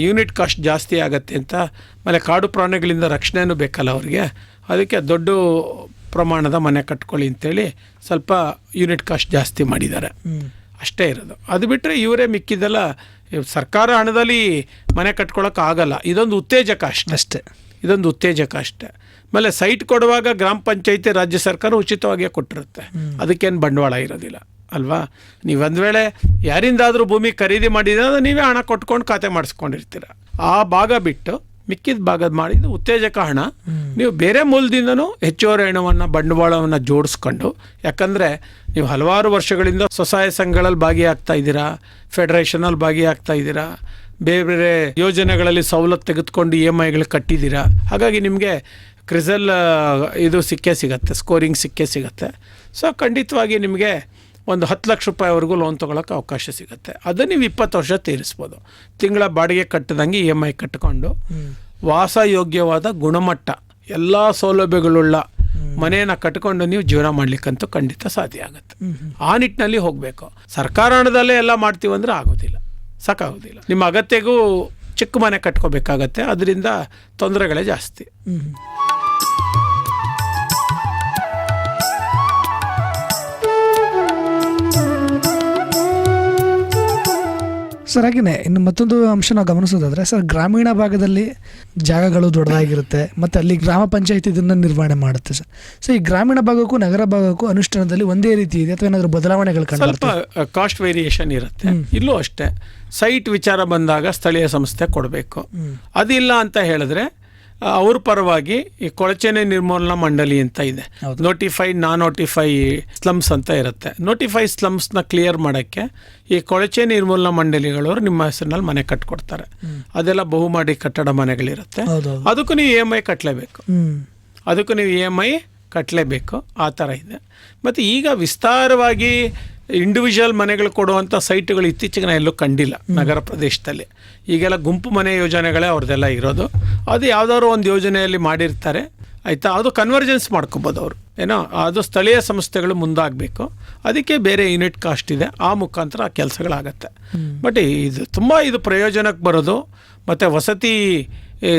ಯೂನಿಟ್ ಕಾಸ್ಟ್ ಜಾಸ್ತಿ ಆಗತ್ತೆ ಅಂತ ಆಮೇಲೆ ಕಾಡು ಪ್ರಾಣಿಗಳಿಂದ ರಕ್ಷಣೆನೂ ಬೇಕಲ್ಲ ಅವ್ರಿಗೆ. ಅದಕ್ಕೆ ದೊಡ್ಡ ಪ್ರಮಾಣದ ಮನೆ ಕಟ್ಕೊಳ್ಳಿ ಅಂತೇಳಿ ಸ್ವಲ್ಪ ಯೂನಿಟ್ ಕಾಸ್ಟ್ ಜಾಸ್ತಿ ಮಾಡಿದ್ದಾರೆ. ಅಷ್ಟೇ ಇರೋದು. ಅದು ಬಿಟ್ಟರೆ ಇವರೇ ಮಿಕ್ಕಿದೆಲ್ಲ ಸರ್ಕಾರ ಹಣದಲ್ಲಿ ಮನೆ ಕಟ್ಕೊಳಕ್ಕೆ ಆಗಲ್ಲ. ಇದೊಂದು ಉತ್ತೇಜಕ ಅಷ್ಟೇ. ಅಷ್ಟೇ. ಇದೊಂದು ಉತ್ತೇಜಕ ಅಷ್ಟೇ. ಆಮೇಲೆ ಸೈಟ್ ಕೊಡುವಾಗ ಗ್ರಾಮ ಪಂಚಾಯತಿ ರಾಜ್ಯ ಸರ್ಕಾರ ಉಚಿತವಾಗಿಯೇ ಕೊಟ್ಟಿರುತ್ತೆ. ಅದಕ್ಕೇನು ಬಂಡವಾಳ ಇರೋದಿಲ್ಲ. ಅಲ್ವಾ? ನೀವು ಒಂದು ವೇಳೆ ಯಾರಿಂದಾದರೂ ಭೂಮಿ ಖರೀದಿ ಮಾಡಿದ್ರೆ ನೀವೇ ಹಣ ಕೊಟ್ಕೊಂಡು ಖಾತೆ ಮಾಡಿಸ್ಕೊಂಡಿರ್ತೀರ. ಆ ಭಾಗ ಬಿಟ್ಟು ಮಿಕ್ಕಿದ ಭಾಗದ ಮಾಡಿದ್ದು ಉತ್ತೇಜಕ ಹಣ. ನೀವು ಬೇರೆ ಮೂಲದಿಂದನೂ ಹೆಚ್ಚುವರಿ ಹಣವನ್ನು, ಬಂಡವಾಳವನ್ನು ಜೋಡಿಸ್ಕೊಂಡು, ಯಾಕಂದರೆ ನೀವು ಹಲವಾರು ವರ್ಷಗಳಿಂದ ಸ್ವಸಹಾಯ ಸಂಘಗಳಲ್ಲಿ ಭಾಗಿಯಾಗ್ತಾ ಇದ್ದೀರಾ ಫೆಡರೇಷನಲ್ಲಿ ಭಾಗಿಯಾಗ್ತಾ ಇದ್ದೀರಾ, ಬೇರೆ ಬೇರೆ ಯೋಜನೆಗಳಲ್ಲಿ ಸವಲತ್ತು ತೆಗೆದುಕೊಂಡು ಇ ಎಂ ಐಗಳು ಕಟ್ಟಿದ್ದೀರಾ, ಹಾಗಾಗಿ ನಿಮಗೆ ಕ್ರಿಸಲ್ ಇದು ಸಿಕ್ಕೇ ಸಿಗತ್ತೆ, ಸ್ಕೋರಿಂಗ್ ಸಿಕ್ಕೇ ಸಿಗತ್ತೆ. ಸೊ ಖಂಡಿತವಾಗಿ ನಿಮಗೆ ಒಂದು ಹತ್ತು ಲಕ್ಷ ರೂಪಾಯಿವರೆಗೂ ಲೋನ್ ತೊಗೊಳಕ್ಕೆ ಅವಕಾಶ ಸಿಗುತ್ತೆ. ಅದು ನೀವು ಇಪ್ಪತ್ತು ವರ್ಷ ತೀರಿಸ್ಬೋದು. ತಿಂಗಳ ಬಾಡಿಗೆ ಕಟ್ಟದಂಗೆ ಇ ಎಂ ಐ ಕಟ್ಕೊಂಡು ವಾಸಯೋಗ್ಯವಾದ ಗುಣಮಟ್ಟ ಎಲ್ಲ ಸೌಲಭ್ಯಗಳುಳ್ಳ ಮನೆಯನ್ನು ಕಟ್ಕೊಂಡು ನೀವು ಜೀವನ ಮಾಡ್ಲಿಕ್ಕಂತೂ ಖಂಡಿತ ಸಾಧ್ಯ ಆಗುತ್ತೆ. ಆ ನಿಟ್ಟಿನಲ್ಲಿ ಹೋಗಬೇಕು. ಸರ್ಕಾರ ಹಣದಲ್ಲೇ ಎಲ್ಲ ಮಾಡ್ತೀವಿ ಅಂದರೆ ಆಗೋದಿಲ್ಲ. ಸಾಕಾಗೋದಿಲ್ಲ. ನಿಮ್ಮ ಅಗತ್ಯಗೂ ಚಿಕ್ಕ ಮನೆ ಕಟ್ಕೋಬೇಕಾಗತ್ತೆ. ಅದರಿಂದ ತೊಂದರೆಗಳೇ ಜಾಸ್ತಿ. ಸರ್ ಹಾಗೆಯೇ ಇನ್ನು ಮತ್ತೊಂದು ಅಂಶ ನಾವು ಗಮನಿಸೋದಾದ್ರೆ ಸರ್ ಗ್ರಾಮೀಣ ಭಾಗದಲ್ಲಿ ಜಾಗಗಳು ದೊಡ್ಡದಾಗಿರುತ್ತೆ ಮತ್ತು ಅಲ್ಲಿ ಗ್ರಾಮ ಪಂಚಾಯತ್ ಇದನ್ನು ನಿರ್ವಹಣೆ ಮಾಡುತ್ತೆ ಸರ್. ಸೊ ಈ ಗ್ರಾಮೀಣ ಭಾಗಕ್ಕೂ ನಗರ ಭಾಗಕ್ಕೂ ಅನುಷ್ಠಾನದಲ್ಲಿ ಒಂದೇ ರೀತಿ ಇದೆ ಅಥವಾ ಏನಾದರೂ ಬದಲಾವಣೆಗಳು ಕಂಡು ಸ್ವಲ್ಪ ಕಾಸ್ಟ್ ವೇರಿಯೇಷನ್ ಇರುತ್ತೆ. ಇಲ್ಲೂ ಅಷ್ಟೇ. ಸೈಟ್ ವಿಚಾರ ಬಂದಾಗ ಸ್ಥಳೀಯ ಸಂಸ್ಥೆ ಕೊಡಬೇಕು. ಅದಿಲ್ಲ ಅಂತ ಹೇಳಿದ್ರೆ ಅವ್ರ ಪರವಾಗಿ ಈ ಕೊಳಚೆನೆ ನಿರ್ಮೂಲನಾ ಮಂಡಳಿ ಅಂತ ಇದೆ. ನೋಟಿಫೈ ನಾನ್ ನೋಟಿಫೈ ಸ್ಲಮ್ಸ್ ಅಂತ ಇರುತ್ತೆ. ನೋಟಿಫೈ ಸ್ಲಮ್ಸ್ನ ಕ್ಲಿಯರ್ ಮಾಡೋಕ್ಕೆ ಈ ಕೊಳಚೆ ನಿರ್ಮೂಲನಾ ಮಂಡಳಿಗಳವರು ನಿಮ್ಮ ಹೆಸರಿನಲ್ಲಿ ಮನೆ ಕಟ್ಕೊಡ್ತಾರೆ. ಅದೆಲ್ಲ ಬಹುಮಾಡಿ ಕಟ್ಟಡ ಮನೆಗಳಿರುತ್ತೆ. ಅದಕ್ಕೂ ನೀವು ಇ ಎಂ ಐ ಕಟ್ಟಲೇಬೇಕು ಅದಕ್ಕೂ ನೀವು ಇ ಎಂ ಐ ಕಟ್ಟಲೇಬೇಕು ಆ ಥರ ಇದೆ. ಮತ್ತು ಈಗ ವಿಸ್ತಾರವಾಗಿ ಇಂಡಿವಿಜುವಲ್ ಮನೆಗಳು ಕೊಡುವಂಥ ಸೈಟ್ಗಳು ಇತ್ತೀಚೆಗೆ ನಾನು ಎಲ್ಲೂ ಕಂಡಿಲ್ಲ ನಗರ ಪ್ರದೇಶದಲ್ಲಿ. ಈಗೆಲ್ಲ ಗುಂಪು ಮನೆ ಯೋಜನೆಗಳೇ ಅವ್ರದ್ದೆಲ್ಲ ಇರೋದು. ಅದು ಯಾವುದಾದ್ರು ಒಂದು ಯೋಜನೆಯಲ್ಲಿ ಮಾಡಿರ್ತಾರೆ. ಆಯಿತಾ? ಅದು ಕನ್ವರ್ಜೆನ್ಸ್ ಮಾಡ್ಕೊಬೋದು ಅವರು. ಏನೋ? ಅದು ಸ್ಥಳೀಯ ಸಂಸ್ಥೆಗಳು ಮುಂದಾಗಬೇಕು. ಅದಕ್ಕೆ ಬೇರೆ ಯೂನಿಟ್ ಕಾಸ್ಟ್ ಇದೆ. ಆ ಮುಖಾಂತರ ಆ ಕೆಲಸಗಳಾಗತ್ತೆ. ಬಟ್ ಇದು ತುಂಬ ಇದು ಪ್ರಯೋಜನಕ್ಕೆ ಬರೋದು. ಮತ್ತು ವಸತಿ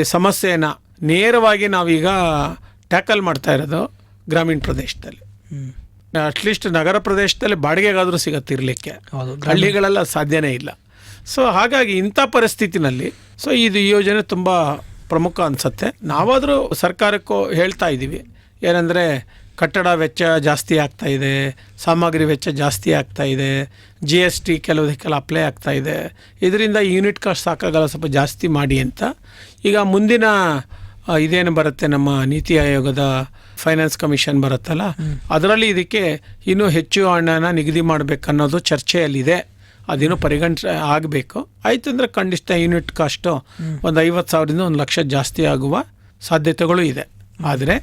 ಸಮಸ್ಯೆನ ನೇರವಾಗಿ ನಾವೀಗ ಟ್ಯಾಕಲ್ ಮಾಡ್ತಾ ಇರೋದು ಗ್ರಾಮೀಣ ಪ್ರದೇಶದಲ್ಲಿ. ಅಟ್ಲೀಸ್ಟ್ ನಗರ ಪ್ರದೇಶದಲ್ಲಿ ಬಾಡಿಗೆಗಾದರೂ ಸಿಗತ್ತಿರಲಿಕ್ಕೆ. ಹೌದು ಹಳ್ಳಿಗಳೆಲ್ಲ ಸಾಧ್ಯನೇ ಇಲ್ಲ. ಸೊ ಹಾಗಾಗಿ ಇಂಥ ಪರಿಸ್ಥಿತಿನಲ್ಲಿ ಸೊ ಇದು ಈ ಯೋಜನೆ ತುಂಬ ಪ್ರಮುಖ ಅನಿಸುತ್ತೆ. ನಾವಾದರೂ ಸರ್ಕಾರಕ್ಕೂ ಹೇಳ್ತಾ ಇದ್ದೀವಿ ಏನಂದರೆ ಕಟ್ಟಡ ವೆಚ್ಚ ಜಾಸ್ತಿ ಆಗ್ತಾ ಇದೆ ಸಾಮಗ್ರಿ ವೆಚ್ಚ ಜಾಸ್ತಿ ಆಗ್ತಾ ಇದೆ ಜಿ ಎಸ್ ಟಿ ಕೆಲವುದಕ್ಕೆಲ್ಲ ಅಪ್ಲೈ ಆಗ್ತಾ ಇದೆ. ಇದರಿಂದ ಯೂನಿಟ್ ಕಾಸ್ಟ್ ಸಾಕಾಗಲ್ಲ ಸ್ವಲ್ಪ ಜಾಸ್ತಿ ಮಾಡಿ ಅಂತ. ಈಗ ಮುಂದಿನ ಇದೇನು ಬರುತ್ತೆ ನಮ್ಮ ನೀತಿ ಆಯೋಗದ ಫೈನಾನ್ಸ್ ಕಮಿಷನ್ ಬರುತ್ತಲ್ಲ, ಅದರಲ್ಲಿ ಇದಕ್ಕೆ ಇನ್ನೂ ಹೆಚ್ಚು ಹಣನ ನಿಗದಿ ಮಾಡಬೇಕನ್ನೋದು ಚರ್ಚೆಯಲ್ಲಿದೆ. ಅದೇನು ಪರಿಗಣ, ಆಗಬೇಕು. ಆಯ್ತು ಅಂದರೆ ಖಂಡಿತ ಯೂನಿಟ್ ಕಾಸ್ಟು ಒಂದು ಐವತ್ತು ಸಾವಿರದಿಂದ ಒಂದು ಲಕ್ಷ ಜಾಸ್ತಿ ಆಗುವ ಸಾಧ್ಯತೆಗಳು ಇದೆ. ಆದರೆ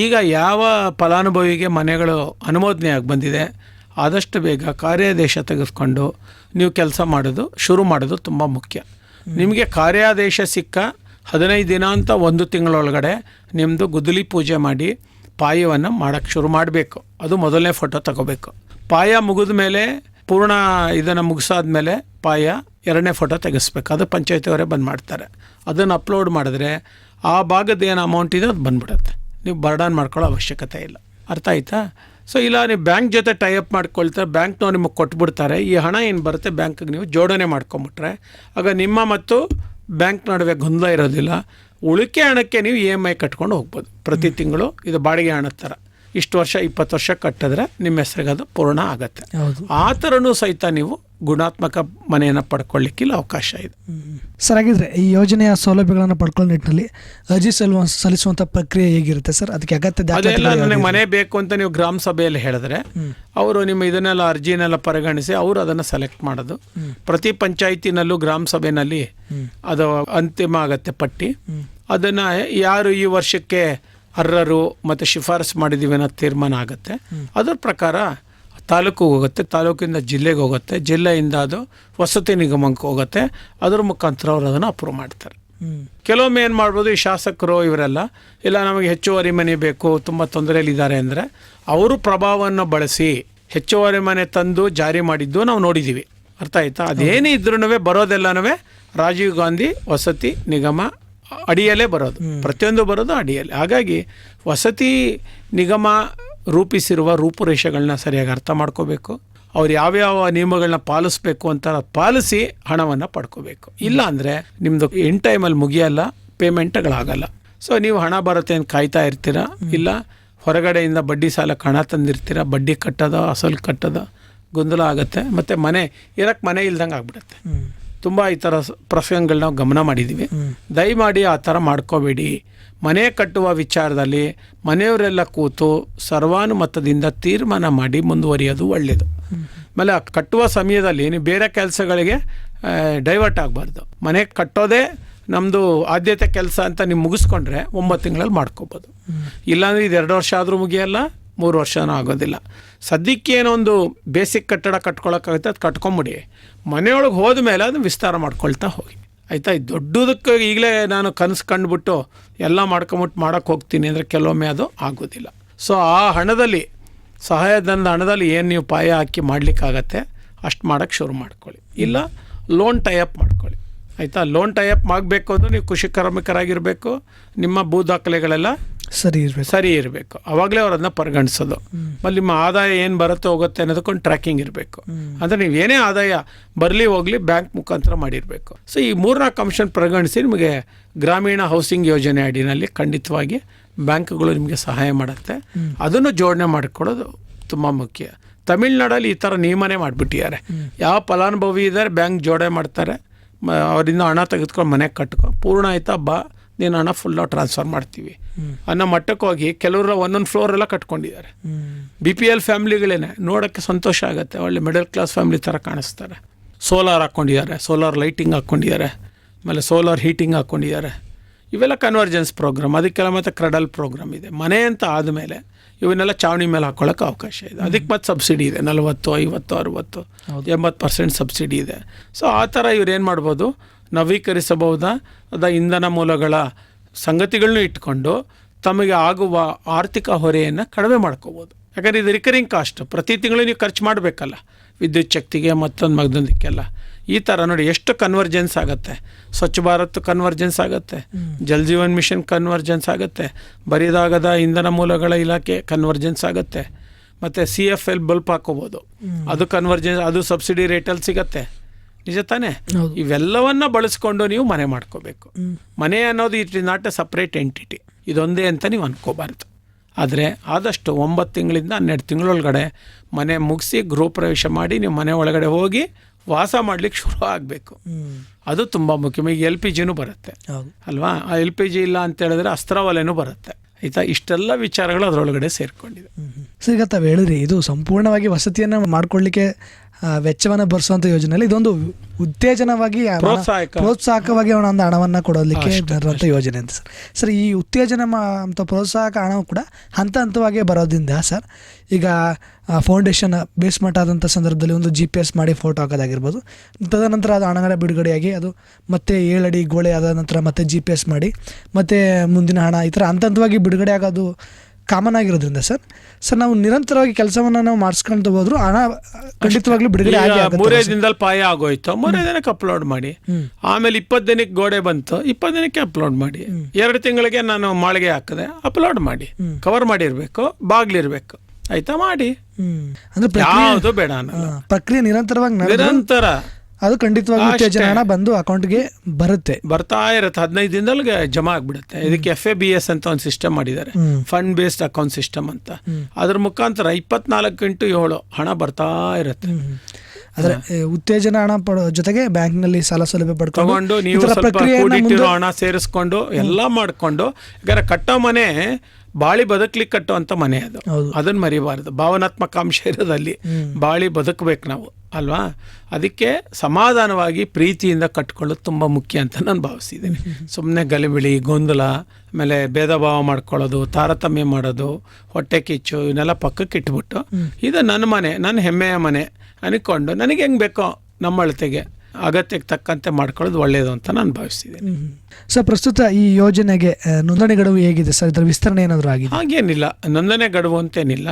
ಈಗ ಯಾವ ಫಲಾನುಭವಿಗೆ ಮನೆಗಳು ಅನುಮೋದನೆ ಆಗಿ ಬಂದಿದೆ, ಆದಷ್ಟು ಬೇಗ ಕಾರ್ಯಾದೇಶ ತೆಗೆದುಕೊಂಡು ನೀವು ಕೆಲಸ ಮಾಡೋದು, ಶುರು ಮಾಡೋದು ತುಂಬ ಮುಖ್ಯ. ನಿಮಗೆ ಕಾರ್ಯಾದೇಶ ಸಿಕ್ಕ ಹದಿನೈದು ದಿನ ಅಂತ ಒಂದು ತಿಂಗಳೊಳಗಡೆ ನಿಮ್ಮದು ಗುದ್ದಲಿ ಪೂಜೆ ಮಾಡಿ ಪಾಯವನ್ನು ಮಾಡೋಕ್ಕೆ ಶುರು ಮಾಡಬೇಕು. ಅದು ಮೊದಲನೇ ಫೋಟೋ ತಗೋಬೇಕು. ಪಾಯ ಮುಗಿದ ಮೇಲೆ ಪೂರ್ಣ ಇದನ್ನು ಮುಗಿಸಾದ್ಮೇಲೆ ಪಾಯ ಎರಡನೇ ಫೋಟೋ ತೆಗೆಸ್ಬೇಕು. ಅದು ಪಂಚಾಯತಿಯವರೇ ಬಂದು ಮಾಡ್ತಾರೆ. ಅದನ್ನು ಅಪ್ಲೋಡ್ ಮಾಡಿದ್ರೆ ಆ ಭಾಗದ ಏನು ಅಮೌಂಟ್ ಇದೆ ಅದು ಬಂದ್ಬಿಡುತ್ತೆ. ನೀವು ಬರ್ಡನ್ ಮಾಡ್ಕೊಳ್ಳೋ ಅವಶ್ಯಕತೆ ಇಲ್ಲ. ಅರ್ಥ ಆಯ್ತಾ? ಸೊ ಇಲ್ಲ, ನೀವು ಬ್ಯಾಂಕ್ ಜೊತೆ ಟೈಅಪ್ ಮಾಡ್ಕೊಳ್ತಾರೆ ಬ್ಯಾಂಕ್ನವ್ರು ನಿಮಗೆ ಕೊಟ್ಬಿಡ್ತಾರೆ. ಈ ಹಣ ಏನು ಬರುತ್ತೆ ಬ್ಯಾಂಕಿಗೆ ನೀವು ಜೋಡಣೆ ಮಾಡ್ಕೊಂಬಿಟ್ರೆ. ಆಗ ನಿಮ್ಮ ಮತ್ತು ಬ್ಯಾಂಕ್ ನಡುವೆ ಗೊಂದಲ ಇರೋದಿಲ್ಲ. ಉಳಿಕೆ ಹಣಕ್ಕೆ ನೀವು ಇ ಎಂ ಐ ಕಟ್ಕೊಂಡು ಹೋಗ್ಬೋದು. ಪ್ರತಿ ತಿಂಗಳು ಇದು ಬಾಡಿಗೆ ಹಣದ ಥರ. ಇಷ್ಟು ವರ್ಷ ಇಪ್ಪತ್ತು ವರ್ಷ ಕಟ್ಟಿದ್ರೆ ನಿಮ್ಮ ಹೆಸರಿಗೆ ಅದು ಪೂರ್ಣ ಆಗತ್ತೆ. ಆ ಥರನೂ ಸಹಿತ ನೀವು ಗುಣಾತ್ಮಕ ಮನೆಯನ್ನು ಪಡ್ಕೊಳ್ಳಿಕ್ಕಿಲ್ಲ ಅವಕಾಶ ಇದೆ. ಸರ್ ಹಾಗಿದ್ರೆ ಈ ಯೋಜನೆಯ ಸೌಲಭ್ಯಗಳನ್ನು ಪಡ್ಕೊಳ್ಳೋ ನಿಟ್ಟಿನಲ್ಲಿ ಅರ್ಜಿ ಸಲ್ಲುವ ಸಲ್ಲಿಸುವಂಥ ಪ್ರಕ್ರಿಯೆ ಹೇಗಿರುತ್ತೆ ಸರ್? ಅದಕ್ಕೆ ಅಗತ್ಯ ಅದೆಲ್ಲ ನನಗೆ ಮನೆ ಬೇಕು ಅಂತ ನೀವು ಗ್ರಾಮ ಸಭೆಯಲ್ಲಿ ಹೇಳಿದ್ರೆ ಅವರು ನಿಮ್ಮ ಇದನ್ನೆಲ್ಲ ಅರ್ಜಿನೆಲ್ಲ ಪರಿಗಣಿಸಿ ಅವರು ಅದನ್ನು ಸೆಲೆಕ್ಟ್ ಮಾಡೋದು. ಪ್ರತಿ ಪಂಚಾಯತಿನಲ್ಲೂ ಗ್ರಾಮ ಸಭೆಯಲ್ಲಿ ಅದು ಅಂತಿಮ ಆಗತ್ತೆ ಪಟ್ಟಿ ಅದನ್ನ ಯಾರು ಈ ವರ್ಷಕ್ಕೆ ಅರ್ಹರು ಮತ್ತು ಶಿಫಾರಸು ಮಾಡಿದ್ದೀವಿ ಅನ್ನೋ ತೀರ್ಮಾನ ಆಗುತ್ತೆ. ಅದರ ಪ್ರಕಾರ ತಾಲೂಕಿಗೆ ಹೋಗುತ್ತೆ ತಾಲೂಕಿಂದ ಜಿಲ್ಲೆಗೆ ಹೋಗುತ್ತೆ, ಜಿಲ್ಲೆಯಿಂದ ಅದು ವಸತಿ ನಿಗಮಕ್ಕೆ ಹೋಗುತ್ತೆ, ಅದ್ರ ಮುಖಾಂತರ ಅವರು ಅದನ್ನು ಅಪ್ರೂವ್ ಮಾಡ್ತಾರೆ. ಕೆಲವೊಮ್ಮೆ ಏನು ಮಾಡ್ಬೋದು, ಈ ಶಾಸಕರು ಇವರೆಲ್ಲ, ಇಲ್ಲ ನಮಗೆ ಹೆಚ್ಚುವರಿ ಮನೆ ಬೇಕು, ತುಂಬ ತೊಂದರೆಯಲ್ಲಿದ್ದಾರೆ ಅಂದರೆ ಅವರು ಪ್ರಭಾವವನ್ನು ಬಳಸಿ ಹೆಚ್ಚುವರಿ ಮನೆ ತಂದು ಜಾರಿ ಮಾಡಿದ್ದು ನಾವು ನೋಡಿದ್ದೀವಿ. ಅರ್ಥ ಆಯ್ತಾ? ಅದೇನೇ ಇದ್ರೂ ಬರೋದೆಲ್ಲನೂ ರಾಜೀವ್ ಗಾಂಧಿ ವಸತಿ ನಿಗಮ ಅಡಿಯಲ್ಲೇ ಬರೋದು. ಪ್ರತಿಯೊಂದು ಬರೋದು ಅಡಿಯಲ್ಲಿ. ಹಾಗಾಗಿ ವಸತಿ ನಿಗಮ ರೂಪಿಸಿರುವ ರೂಪುರೇಷೆಗಳನ್ನ ಸರಿಯಾಗಿ ಅರ್ಥ ಮಾಡ್ಕೋಬೇಕು. ಅವ್ರು ಯಾವ್ಯಾವ ನಿಯಮಗಳನ್ನ ಪಾಲಿಸ್ಬೇಕು ಅಂತ ಪಾಲಿಸಿ ಹಣವನ್ನು ಪಡ್ಕೋಬೇಕು. ಇಲ್ಲ ಅಂದರೆ ನಿಮ್ಮದು ಇನ್ ಟೈಮಲ್ಲಿ ಮುಗಿಯಲ್ಲ ಪೇಮೆಂಟ್ಗಳಾಗಲ್ಲ ಸೊ ನೀವು ಹಣ ಬರುತ್ತೆ ಅಂತ ಕಾಯ್ತಾ ಇರ್ತೀರಾ? ಇಲ್ಲ ಹೊರಗಡೆಯಿಂದ ಬಡ್ಡಿ ಸಾಲಕ್ಕೆ ಹಣ ತಂದಿರ್ತೀರ? ಬಡ್ಡಿ ಕಟ್ಟೋದ ಅಸಲು ಕಟ್ಟೋದ ಗೊಂದಲ ಆಗುತ್ತೆ. ಮತ್ತು ಮನೆ ಇರಕ್ಕೆ ಮನೆ ಇಲ್ದಂಗೆ ಆಗ್ಬಿಡುತ್ತೆ. ತುಂಬ ಈ ಥರ ಪ್ರಸಂಗಗಳು ಪ್ರಸಂಗಗಳನ್ನ ನಾವು ಗಮನ ಮಾಡಿದ್ದೀವಿ ದಯಮಾಡಿ ಆ ಥರ ಮಾಡ್ಕೋಬೇಡಿ. ಮನೆ ಕಟ್ಟುವ ವಿಚಾರದಲ್ಲಿ ಮನೆಯವರೆಲ್ಲ ಕೂತು ಸರ್ವಾನುಮತದಿಂದ ತೀರ್ಮಾನ ಮಾಡಿ ಮುಂದುವರಿಯೋದು ಒಳ್ಳೆಯದು ಆಮೇಲೆ ಆ ಕಟ್ಟುವ ಸಮಯದಲ್ಲಿ ನೀವು ಬೇರೆ ಕೆಲಸಗಳಿಗೆ ಡೈವರ್ಟ್ ಆಗಬಾರ್ದು. ಮನೆ ಕಟ್ಟೋದೇ ನಮ್ಮದು ಆದ್ಯತೆ ಕೆಲಸ ಅಂತ ನೀವು ಮುಗಿಸ್ಕೊಂಡ್ರೆ ಒಂಬತ್ತು ತಿಂಗಳಲ್ಲಿ ಮಾಡ್ಕೋಬೋದು. ಇಲ್ಲಾಂದ್ರೆ ಇದು ಎರಡು ವರ್ಷ ಆದರೂ ಮುಗಿಯಲ್ಲ ಮೂರು ವರ್ಷನೂ ಆಗೋದಿಲ್ಲ. ಸದ್ಯಕ್ಕೆ ಏನೊಂದು ಬೇಸಿಕ್ ಕಟ್ಟಡ ಕಟ್ಕೊಳಕ್ಕಾಗುತ್ತೆ, ಅದು ಕಟ್ಕೊಂಬಿಡಿ. ಮನೆಯೊಳಗೆ ಹೋದ ಮೇಲೆ ಅದನ್ನು ವಿಸ್ತಾರ ಮಾಡ್ಕೊಳ್ತಾ ಹೋಗಿ. ಆಯಿತಾ? ದೊಡ್ಡದಕ್ಕೆ ಈಗಲೇ ನಾನು ಕನಸು ಕಂಡುಬಿಟ್ಟು ಎಲ್ಲ ಮಾಡ್ಕೊಂಬಿಟ್ಟು ಮಾಡೋಕ್ಕೆ ಹೋಗ್ತೀನಿ ಅಂದರೆ ಕೆಲವೊಮ್ಮೆ ಅದು ಆಗೋದಿಲ್ಲ. ಸೊ ಆ ಹಣದಲ್ಲಿ, ಸಹಾಯಧನದ ಹಣದಲ್ಲಿ ಏನು ನೀವು ಪಾಯ ಹಾಕಿ ಮಾಡಲಿಕ್ಕಾಗತ್ತೆ, ಅಷ್ಟು ಮಾಡೋಕ್ಕೆ ಶುರು ಮಾಡ್ಕೊಳ್ಳಿ. ಇಲ್ಲ ಲೋನ್ ಟೈಅಪ್ ಮಾಡ್ಕೊಳ್ಳಿ. ಆಯಿತಾ? ಲೋನ್ ಟೈಅಪ್ ಮಾಡಬೇಕು ಅಂದರೆ ನೀವು ಕೃಷಿ ಕಾರ್ಮಿಕರಾಗಿರಬೇಕು, ನಿಮ್ಮ ಭೂ ದಾಖಲೆಗಳೆಲ್ಲ ಸರಿ ಇರಬೇಕು. ಸರಿ ಇರಬೇಕು. ಅವಾಗಲೇ ಅವ್ರನ್ನ ಪರಿಗಣಿಸೋದು. ಮತ್ತು ನಿಮ್ಮ ಆದಾಯ ಏನು ಬರುತ್ತೆ ಹೋಗುತ್ತೆ ಅನ್ನೋದಕ್ಕೊಂದು ಟ್ರ್ಯಾಕಿಂಗ್ ಇರಬೇಕು. ಅಂದರೆ ನೀವು ಏನೇ ಆದಾಯ ಬರಲಿ ಹೋಗಲಿ ಬ್ಯಾಂಕ್ ಮುಖಾಂತರ ಮಾಡಿರಬೇಕು. ಸೊ ಈ ಮೂರ್ನಾಲ್ಕು ಅಂಶನ ಪರಿಗಣಿಸಿ ನಿಮಗೆ ಗ್ರಾಮೀಣ ಹೌಸಿಂಗ್ ಯೋಜನೆ ಅಡಿನಲ್ಲಿ ಖಂಡಿತವಾಗಿ ಬ್ಯಾಂಕ್ಗಳು ನಿಮಗೆ ಸಹಾಯ ಮಾಡುತ್ತೆ. ಅದನ್ನು ಜೋಡಣೆ ಮಾಡಿಕೊಡೋದು ತುಂಬ ಮುಖ್ಯ. ತಮಿಳ್ನಾಡಲ್ಲಿ ಈ ಥರ ನಿಯಮನೇ ಮಾಡಿಬಿಟ್ಟಿದ್ದಾರೆ. ಯಾವ ಫಲಾನುಭವಿ ಇದ್ದಾರೆ ಬ್ಯಾಂಕ್ ಜೋಡಣೆ ಮಾಡ್ತಾರೆ. ಅವರಿಂದ ಹಣ ತೆಗೆದುಕೊಂಡು ಮನೆಗೆ ಕಟ್ಕೊ ಪೂರ್ಣ ಆಯ್ತಾ ಬಾ ನೀನು ಹಣ ಫುಲ್ ನಾವು ಟ್ರಾನ್ಸ್ಫರ್ ಮಾಡ್ತೀವಿ. ಅನ್ನೋ ಮಟ್ಟಕ್ಕೆ ಹೋಗಿ ಕೆಲವರು ಒಂದೊಂದು ಫ್ಲೋರ್ ಎಲ್ಲ ಕಟ್ಕೊಂಡಿದ್ದಾರೆ. ಬಿ ಪಿ ಎಲ್ ಫ್ಯಾಮಿಲಿಗಳೇನೆ ನೋಡೋಕ್ಕೆ ಸಂತೋಷ ಆಗುತ್ತೆ. ಒಳ್ಳೆ ಮಿಡಲ್ ಕ್ಲಾಸ್ ಫ್ಯಾಮ್ಲಿ ಥರ ಕಾಣಿಸ್ತಾರೆ. ಸೋಲಾರ್ ಹಾಕ್ಕೊಂಡಿದ್ದಾರೆ ಸೋಲಾರ್ ಲೈಟಿಂಗ್ ಹಾಕ್ಕೊಂಡಿದ್ದಾರೆ ಆಮೇಲೆ ಸೋಲಾರ್ ಹೀಟಿಂಗ್ ಹಾಕ್ಕೊಂಡಿದ್ದಾರೆ. ಇವೆಲ್ಲ ಕನ್ವರ್ಜೆನ್ಸ್ ಪ್ರೋಗ್ರಾಮ್ ಅದಕ್ಕೆಲ್ಲ ಮತ್ತು ಕ್ರೆಡಲ್ ಪ್ರೋಗ್ರಾಮ್ ಇದೆ. ಮನೆ ಅಂತ ಆದಮೇಲೆ ಇವನ್ನೆಲ್ಲ ಚಾವಣಿ ಮೇಲೆ ಹಾಕೊಳ್ಳೋಕೆ ಅವಕಾಶ ಇದೆ. ಅದಕ್ಕೆ ಮತ್ತೆ ಸಬ್ಸಿಡಿ ಇದೆ. ನಲವತ್ತು ಐವತ್ತು ಅರುವತ್ತು ಎಂಬತ್ತು ಪರ್ಸೆಂಟ್ ಸಬ್ಸಿಡಿ ಇದೆ. ಸೊ ಆ ಥರ ಇವ್ರು ಏನು ಮಾಡ್ಬೋದು? ನವೀಕರಿಸಬಹುದಾ? ಅದ ಇಂಧನ ಮೂಲಗಳ ಸಂಗತಿಗಳನ್ನೂ ಇಟ್ಕೊಂಡು ತಮಗೆ ಆಗುವ ಆರ್ಥಿಕ ಹೊರೆಯನ್ನು ಕಡಿಮೆ ಮಾಡ್ಕೋಬೋದು. ಯಾಕಂದರೆ ಇದು ರಿಕರಿಂಗ್ ಕಾಸ್ಟ್ ಪ್ರತಿ ತಿಂಗಳು ನೀವು ಖರ್ಚು ಮಾಡಬೇಕಲ್ಲ. ವಿದ್ಯುತ್ ಶಕ್ತಿಗೆ ಮತ್ತೊಂದು ಮಗದೊಂದಕ್ಕೆಲ್ಲ. ಈ ಥರ ನೋಡಿ ಎಷ್ಟು ಕನ್ವರ್ಜೆನ್ಸ್ ಆಗುತ್ತೆ. ಸ್ವಚ್ಛ ಭಾರತ್ ಕನ್ವರ್ಜೆನ್ಸ್ ಆಗುತ್ತೆ. ಜಲ್ ಜೀವನ್ ಮಿಷನ್ ಕನ್ವರ್ಜೆನ್ಸ್ ಆಗುತ್ತೆ. ಬರಿದಾಗದ ಇಂಧನ ಮೂಲಗಳ ಇಲಾಖೆ ಕನ್ವರ್ಜೆನ್ಸ್ ಆಗುತ್ತೆ. ಮತ್ತು ಸಿ ಎಫ್ ಎಲ್ ಬಲ್ಪ್ ಹಾಕೋಬೋದು. ಅದು ಕನ್ವರ್ಜೆನ್ಸ್ ಅದು ಸಬ್ಸಿಡಿ ರೇಟಲ್ಲಿ ಸಿಗತ್ತೆ. ನಿಜ ತಾನೇ. ಇವೆಲ್ಲವನ್ನ ಬಳಸ್ಕೊಂಡು ನೀವು ಮನೆ ಮಾಡ್ಕೋಬೇಕು. ಮನೆ ಅನ್ನೋದು it is not a separate entity. ಇದೊಂದೇ ಅಂತ ನೀವು ಅನ್ಕೋಬಾರ್ದು. ಆದರೆ ಆದಷ್ಟು ಒಂಬತ್ತು ತಿಂಗಳಿಂದ ಹನ್ನೆರಡು ತಿಂಗಳೊಳಗಡೆ ಮನೆ ಮುಗಿಸಿ ಗೃಹ ಪ್ರವೇಶ ಮಾಡಿ ನೀವು ಮನೆ ಒಳಗಡೆ ಹೋಗಿ ವಾಸ ಮಾಡ್ಲಿಕ್ಕೆ ಶುರು ಆಗಬೇಕು. ಅದು ತುಂಬ ಮುಖ್ಯ. ಈಗ ಎಲ್ ಪಿ ಜಿನೂ ಬರುತ್ತೆ. ಹೌದು. ಅಲ್ವಾ? ಆ ಎಲ್ ಪಿ ಜಿ ಇಲ್ಲ ಅಂತ ಹೇಳಿದ್ರೆ ಅಸ್ತ್ರವಲೆನೂ ಬರುತ್ತೆ. ಆಯ್ತಾ? ಇಷ್ಟೆಲ್ಲ ವಿಚಾರಗಳು ಅದರೊಳಗಡೆ ಸೇರಿಕೊಂಡಿದೆ. ಸರಿ ಈಗ ತಾವು ಹೇಳಿದ್ರಿ ಇದು ಸಂಪೂರ್ಣವಾಗಿ ವಸತಿಯನ್ನು ಮಾಡ್ಕೊಳ್ಳಿಕ್ಕೆ ವೆಚ್ಚವನ್ನ ಭರಿಸುವಂತ ಯೋಜನೆಯಲ್ಲಿ ಇದೊಂದು ಉತ್ತೇಜನವಾಗಿ ಪ್ರೋತ್ಸಾಹಕವಾಗಿ ಅವನ ಒಂದು ಹಣವನ್ನು ಕೊಡೋದಕ್ಕೆ ಬರುವಂಥ ಯೋಜನೆ ಅಂತ ಸರ್. ಸರ್ ಈ ಉತ್ತೇಜನ ಅಂತ ಪ್ರೋತ್ಸಾಹಕ ಹಣ ಕೂಡ ಹಂತ ಹಂತವಾಗಿ ಬರೋದ್ರಿಂದ ಸರ್ ಈಗ ಫೌಂಡೇಶನ್ ಬೇಸ್ಮೆಂಟ್ ಆದಂಥ ಸಂದರ್ಭದಲ್ಲಿ ಒಂದು ಜಿ ಪಿ ಎಸ್ ಮಾಡಿ ಫೋಟೋ ಹಾಕೋದಾಗಿರ್ಬೋದು. ತದನಂತರ ಅದು ಹಣಗಳ ಬಿಡುಗಡೆಯಾಗಿ ಅದು ಮತ್ತೆ ಏಳಡಿ ಗೋಳೆ ಆದ ನಂತರ ಮತ್ತೆ ಜಿ ಪಿ ಎಸ್ ಮಾಡಿ ಮತ್ತೆ ಮುಂದಿನ ಹಣ ಈ ಥರ ಹಂತ ಹಂತವಾಗಿ ಬಿಡುಗಡೆ ಆಗೋದು ಕಾಮನ್ ಆಗಿರೋದ್ರಿಂದ ಸರ್. ಸರ್ ನಾವು ನಿರಂತರವಾಗಿ ಕೆಲಸವನ್ನ ನಾವು ಮಾಡಿಸ್ಕೊಂತ ಹೋದ್ರು ಹಣ ಖಂಡಿತವಾಗ್ಲೂ ಬಿಡುಗಡೆ ಆಗಿ ಆಗುತ್ತೆ ಮೂರೇ. ದಿನದಲ್ಲಿ ಪಾಯ ಆಗೋಯ್ತು. ಮೂರೇ ದಿನಕ್ಕೆ ಅಪ್ಲೋಡ್ ಮಾಡಿ. ಆಮೇಲೆ ಇಪ್ಪತ್ತು ದಿನಕ್ಕೆ ಗೋಡೆ ಬಂತು. ಇಪ್ಪತ್ತು ದಿನಕ್ಕೆ ಅಪ್ಲೋಡ್ ಮಾಡಿ. ಎರಡು ತಿಂಗಳಿಗೆ ನಾನು ಮಾಳಿಗೆ ಹಾಕಿದೆ ಅಪ್ಲೋಡ್ ಮಾಡಿ. ಕವರ್ ಮಾಡಿರ್ಬೇಕು ಬಾಗ್ಲಿರ್ಬೇಕು. ಆಯ್ತಾ ಮಾಡಿ. ಅಂದ್ರೆ ಪ್ರಕ್ರಿಯೆ ಯಾವುದು ಬೇಡ ಅನ್ನಲ್ಲ. ಪ್ರಕ್ರಿಯೆ ನಿರಂತರವಾಗಿ ನಿರಂತರ. ಅದು ಖಂಡಿತವಾಗಿ. ಉತ್ತೇಜನ ಹಣ ಬಂದು ಅಕೌಂಟ್ಗೆ ಬರುತ್ತೆ. ಬರ್ತಾ ಇರುತ್ತೆ. ಹದಿನೈದು ದಿನದಲ್ಲಿ ಜಮಾ ಆಗ್ಬಿಡುತ್ತೆ. ಇದಕ್ಕೆ ಎಫ್ ಎ ಬಿ ಎಸ್ ಅಂತ ಒಂದು ಸಿಸ್ಟಮ್ ಮಾಡಿದ್ದಾರೆ. ಫಂಡ್ ಬೇಸ್ಡ್ ಅಕೌಂಟ್ ಸಿಸ್ಟಮ್ ಅಂತ. ಅದ್ರ ಮುಖಾಂತರ ಇಪ್ಪತ್ನಾಲ್ಕು ಇಂಟು ಏಳು ಹಣ ಬರ್ತಾ ಇರುತ್ತೆ. ಆದ್ರೆ ಉತ್ತೇಜನ ಹಣ ಪಡೋ ಜೊತೆಗೆ ಬ್ಯಾಂಕ್ನಲ್ಲಿ ಸಾಲ ಸೌಲಭ್ಯ ಪಡ್ಕೊಂಡು ನೀವು ಹಣ ಸೇರಿಸ್ಕೊಂಡು ಎಲ್ಲ ಮಾಡ್ಕೊಂಡು ಯಾಕಂದ್ರೆ ಕಟ್ಟೋ ಮನೆ ಬಾಳಿ ಬದುಕ್ಲಿಕ್ಕೆ ಕಟ್ಟುವಂತ ಮನೆ ಅದು. ಅದನ್ನ ಮರಿಬಾರ್ದು. ಭಾವನಾತ್ಮಕ ಅಂಶ ಇರೋದಲ್ಲಿ ಬಾಳಿ ಬದುಕಬೇಕು ನಾವು ಅಲ್ವಾ? ಅದಕ್ಕೆ ಸಮಾಧಾನವಾಗಿ ಪ್ರೀತಿಯಿಂದ ಕಟ್ಕೊಳ್ಳೋದು ತುಂಬ ಮುಖ್ಯ ಅಂತ ನಾನು ಭಾವಿಸಿದ್ದೀನಿ. ಸುಮ್ಮನೆ ಗಲಿಬಿಳಿ ಗೊಂದಲ ಆಮೇಲೆ ಭೇದ ಭಾವ ಮಾಡ್ಕೊಳ್ಳೋದು ತಾರತಮ್ಯ ಮಾಡೋದು ಹೊಟ್ಟೆ ಕಿಚ್ಚು ಇವನ್ನೆಲ್ಲ ಪಕ್ಕಕ್ಕೆ ಇಟ್ಬಿಟ್ಟು ಇದು ನನ್ನ ಮನೆ ನನ್ನ ಹೆಮ್ಮೆಯ ಮನೆ ಅನ್ಕೊಂಡು ನನಗೆ ಹೆಂಗೆ ಬೇಕೋ ನಮ್ಮ ಅಳತೆಗೆ ಅಗತ್ಯಕ್ಕೆ ತಕ್ಕಂತೆ ಮಾಡ್ಕೊಳ್ಳೋದು ಒಳ್ಳೆಯದು ಅಂತ ನಾನು ಭಾವಿಸ್ತಿದ್ದೇನೆ. ಸರ್ ಪ್ರಸ್ತುತ ಈ ಯೋಜನೆಗೆ ನೋಂದಣಿ ಗಡುವು ಹೇಗಿದೆ? ಸರ್ ಇದರ ವಿಸ್ತರಣೆ ಏನಾದರೂ ಆಗಿದೆ? ಹಾಗೇನಿಲ್ಲ. ನೋಂದಣಿ ಗಡುವು ಅಂತೇನಿಲ್ಲ.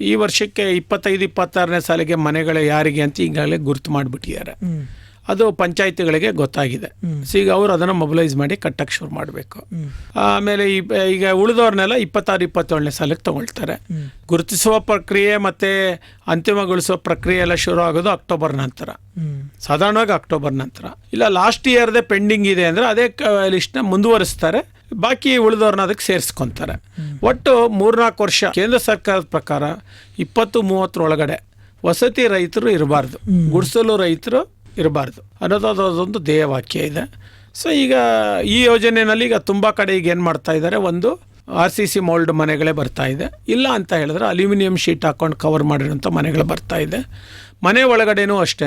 ಈ ವರ್ಷಕ್ಕೆ ಇಪ್ಪತ್ತೈದು ಇಪ್ಪತ್ತಾರನೇ ಸಾಲಿಗೆ ಮನೆಗಳ ಯಾರಿಗೆ ಅಂತ ಈಗಾಗಲೇ ಗುರುತು ಮಾಡಿಬಿಟ್ಟಿದ್ದಾರೆ. ಅದು ಪಂಚಾಯತಿಗಳಿಗೆ ಗೊತ್ತಾಗಿದೆ. ಸೊ ಈಗ ಅವರು ಅದನ್ನು ಮೊಬಿಲೈಸ್ ಮಾಡಿ ಕಟ್ಟಕ್ಕೆ ಶುರು ಮಾಡಬೇಕು. ಆಮೇಲೆ ಈಗ ಉಳಿದವ್ರನ್ನೆಲ್ಲ ಇಪ್ಪತ್ತಾರು ಇಪ್ಪತ್ತೇಳನೇ ಸಾಲಕ್ಕೆ ತಗೊಳ್ತಾರೆ. ಗುರುತಿಸುವ ಪ್ರಕ್ರಿಯೆ ಮತ್ತು ಅಂತಿಮಗೊಳಿಸುವ ಪ್ರಕ್ರಿಯೆ ಎಲ್ಲ ಶುರು ಆಗೋದು ಅಕ್ಟೋಬರ್ ನಂತರ. ಸಾಧಾರಣವಾಗಿ ಅಕ್ಟೋಬರ್ ನಂತರ. ಇಲ್ಲ ಲಾಸ್ಟ್ ಇಯರ್ದೇ ಪೆಂಡಿಂಗ್ ಇದೆ ಅಂದರೆ ಅದೇ ಲಿಸ್ಟ್ನ ಮುಂದುವರಿಸ್ತಾರೆ. ಬಾಕಿ ಉಳಿದವ್ರನ್ನ ಅದಕ್ಕೆ ಸೇರಿಸ್ಕೊತಾರೆ. ಒಟ್ಟು ಮೂರ್ನಾಲ್ಕು ವರ್ಷ ಕೇಂದ್ರ ಸರ್ಕಾರದ ಪ್ರಕಾರ ಇಪ್ಪತ್ತು ಮೂವತ್ತರೊಳಗಡೆ ವಸತಿ ರೈತರು ಇರಬಾರ್ದು. ಗುಡಿಸಲು ರೈತರು ಇರಬಾರ್ದು. ಅನ್ನೋದು ಅದೊಂದು ಧ್ಯೇಯವಾಕ್ಯ ಇದೆ. ಸೊ ಈಗ ಈ ಯೋಜನೆಯಲ್ಲಿ ಈಗ ತುಂಬ ಕಡೆ ಈಗ ಏನು ಮಾಡ್ತಾ ಇದ್ದಾರೆ? ಒಂದು ಆರ್ ಸಿ ಸಿ ಮೋಲ್ಡ್ ಮನೆಗಳೇ ಬರ್ತಾ ಇದೆ. ಇಲ್ಲ ಅಂತ ಹೇಳಿದ್ರೆ ಅಲ್ಯೂಮಿನಿಯಂ ಶೀಟ್ ಹಾಕ್ಕೊಂಡು ಕವರ್ ಮಾಡಿರೋಂಥ ಮನೆಗಳು ಬರ್ತಾ ಇದೆ. ಮನೆ ಒಳಗಡೆನೂ ಅಷ್ಟೇ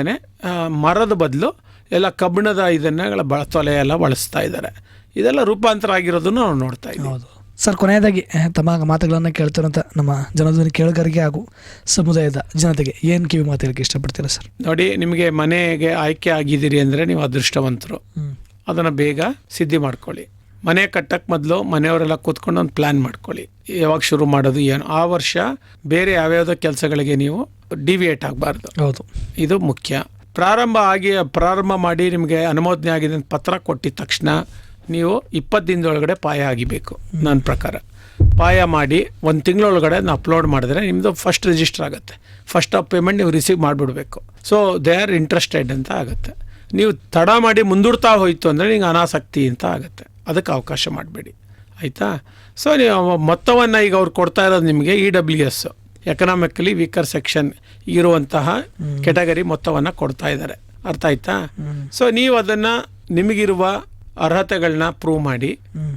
ಮರದ ಬದಲು ಎಲ್ಲ ಕಬ್ಬಿಣದ ಇದನ್ನೆಗಳ ಬಳ ತೊಲೆ ಎಲ್ಲ ಬಳಸ್ತಾ ಇದ್ದಾರೆ. ಇದೆಲ್ಲ ರೂಪಾಂತರ ಆಗಿರೋದನ್ನು ನಾವು ನೋಡ್ತಾ ಇದ್ದೀವಿ. ಸರ್ ಕೊನೆಯದಾಗಿ ತಮ್ಮ ಮಾತುಗಳನ್ನು ಕೇಳ್ತಿರೋಂಥ ನಮ್ಮ ಜನಧ್ವನಿ ಕೇಳುಗರಿಗೆ ಹಾಗೂ ಸಮುದಾಯದ ಜನತೆಗೆ ಏನು ಕಿವಿ ಮಾತು ಹೇಳಕ್ಕೆ ಇಷ್ಟಪಡ್ತೀರಾ ಸರ್? ನೋಡಿ ನಿಮಗೆ ಮನೆಗೆ ಆಯ್ಕೆ ಆಗಿದ್ದೀರಿ ಅಂದರೆ ನೀವು ಅದೃಷ್ಟವಂತರು. ಅದನ್ನು ಬೇಗ ಸಿದ್ಧಿ ಮಾಡ್ಕೊಳ್ಳಿ. ಮನೆ ಕಟ್ಟಕ್ಕೆ ಮೊದಲು ಮನೆಯವರೆಲ್ಲ ಕೂತ್ಕೊಂಡು ಒಂದು ಪ್ಲ್ಯಾನ್ ಮಾಡ್ಕೊಳ್ಳಿ. ಯಾವಾಗ ಶುರು ಮಾಡೋದು ಏನು? ಆ ವರ್ಷ ಬೇರೆ ಯಾವ್ಯಾವುದೋ ಕೆಲಸಗಳಿಗೆ ನೀವು ಡಿವಿಯೇಟ್ ಆಗಬಾರ್ದು. ಹೌದು. ಇದು ಮುಖ್ಯ. ಪ್ರಾರಂಭ ಆಗಿ ಪ್ರಾರಂಭ ಮಾಡಿ ನಿಮಗೆ ಅನುಮೋದನೆ ಆಗಿದೆ ಅಂತ ಪತ್ರ ಕೊಟ್ಟಿದ ತಕ್ಷಣ ನೀವು ಇಪ್ಪತ್ತು ದಿನದೊಳಗಡೆ ಪಾಯ ಆಗಿಬೇಕು ನನ್ನ ಪ್ರಕಾರ. ಪಾಯ ಮಾಡಿ ಒಂದು ತಿಂಗಳೊಳಗಡೆ ನಾವು ಅಪ್ಲೋಡ್ ಮಾಡಿದ್ರೆ ನಿಮ್ಮದು ಫಸ್ಟ್ ರಿಜಿಸ್ಟರ್ ಆಗುತ್ತೆ. ಫಸ್ಟ್ ಆಫ್ ಪೇಮೆಂಟ್ ನೀವು ರಿಸೀವ್ ಮಾಡಿಬಿಡ್ಬೇಕು. ಸೊ ದೇ ಆರ್ ಇಂಟ್ರೆಸ್ಟೆಡ್ ಅಂತ ಆಗುತ್ತೆ. ನೀವು ತಡ ಮಾಡಿ ಮುಂದೂಡ್ತಾ ಹೋಯಿತು ಅಂದರೆ ನಿಮ್ಗೆ ಅನಾಸಕ್ತಿ ಅಂತ ಆಗುತ್ತೆ. ಅದಕ್ಕೆ ಅವಕಾಶ ಮಾಡಬೇಡಿ. ಆಯಿತಾ? ಸೊ ನೀವು ಮೊತ್ತವನ್ನು ಈಗ ಅವ್ರು ಕೊಡ್ತಾ ಇರೋದು ನಿಮಗೆ E W S economically weaker section ಇರುವಂತಹ ಕೆಟಗರಿ ಮೊತ್ತವನ್ನು ಕೊಡ್ತಾ ಇದ್ದಾರೆ ಅರ್ಥ ಆಯ್ತಾ? ಸೊ ನೀವು ಅದನ್ನು ನಿಮಗಿರುವ ಅರ್ಹತೆಗಳನ್ನ ಪ್ರೂವ್ ಮಾಡಿ.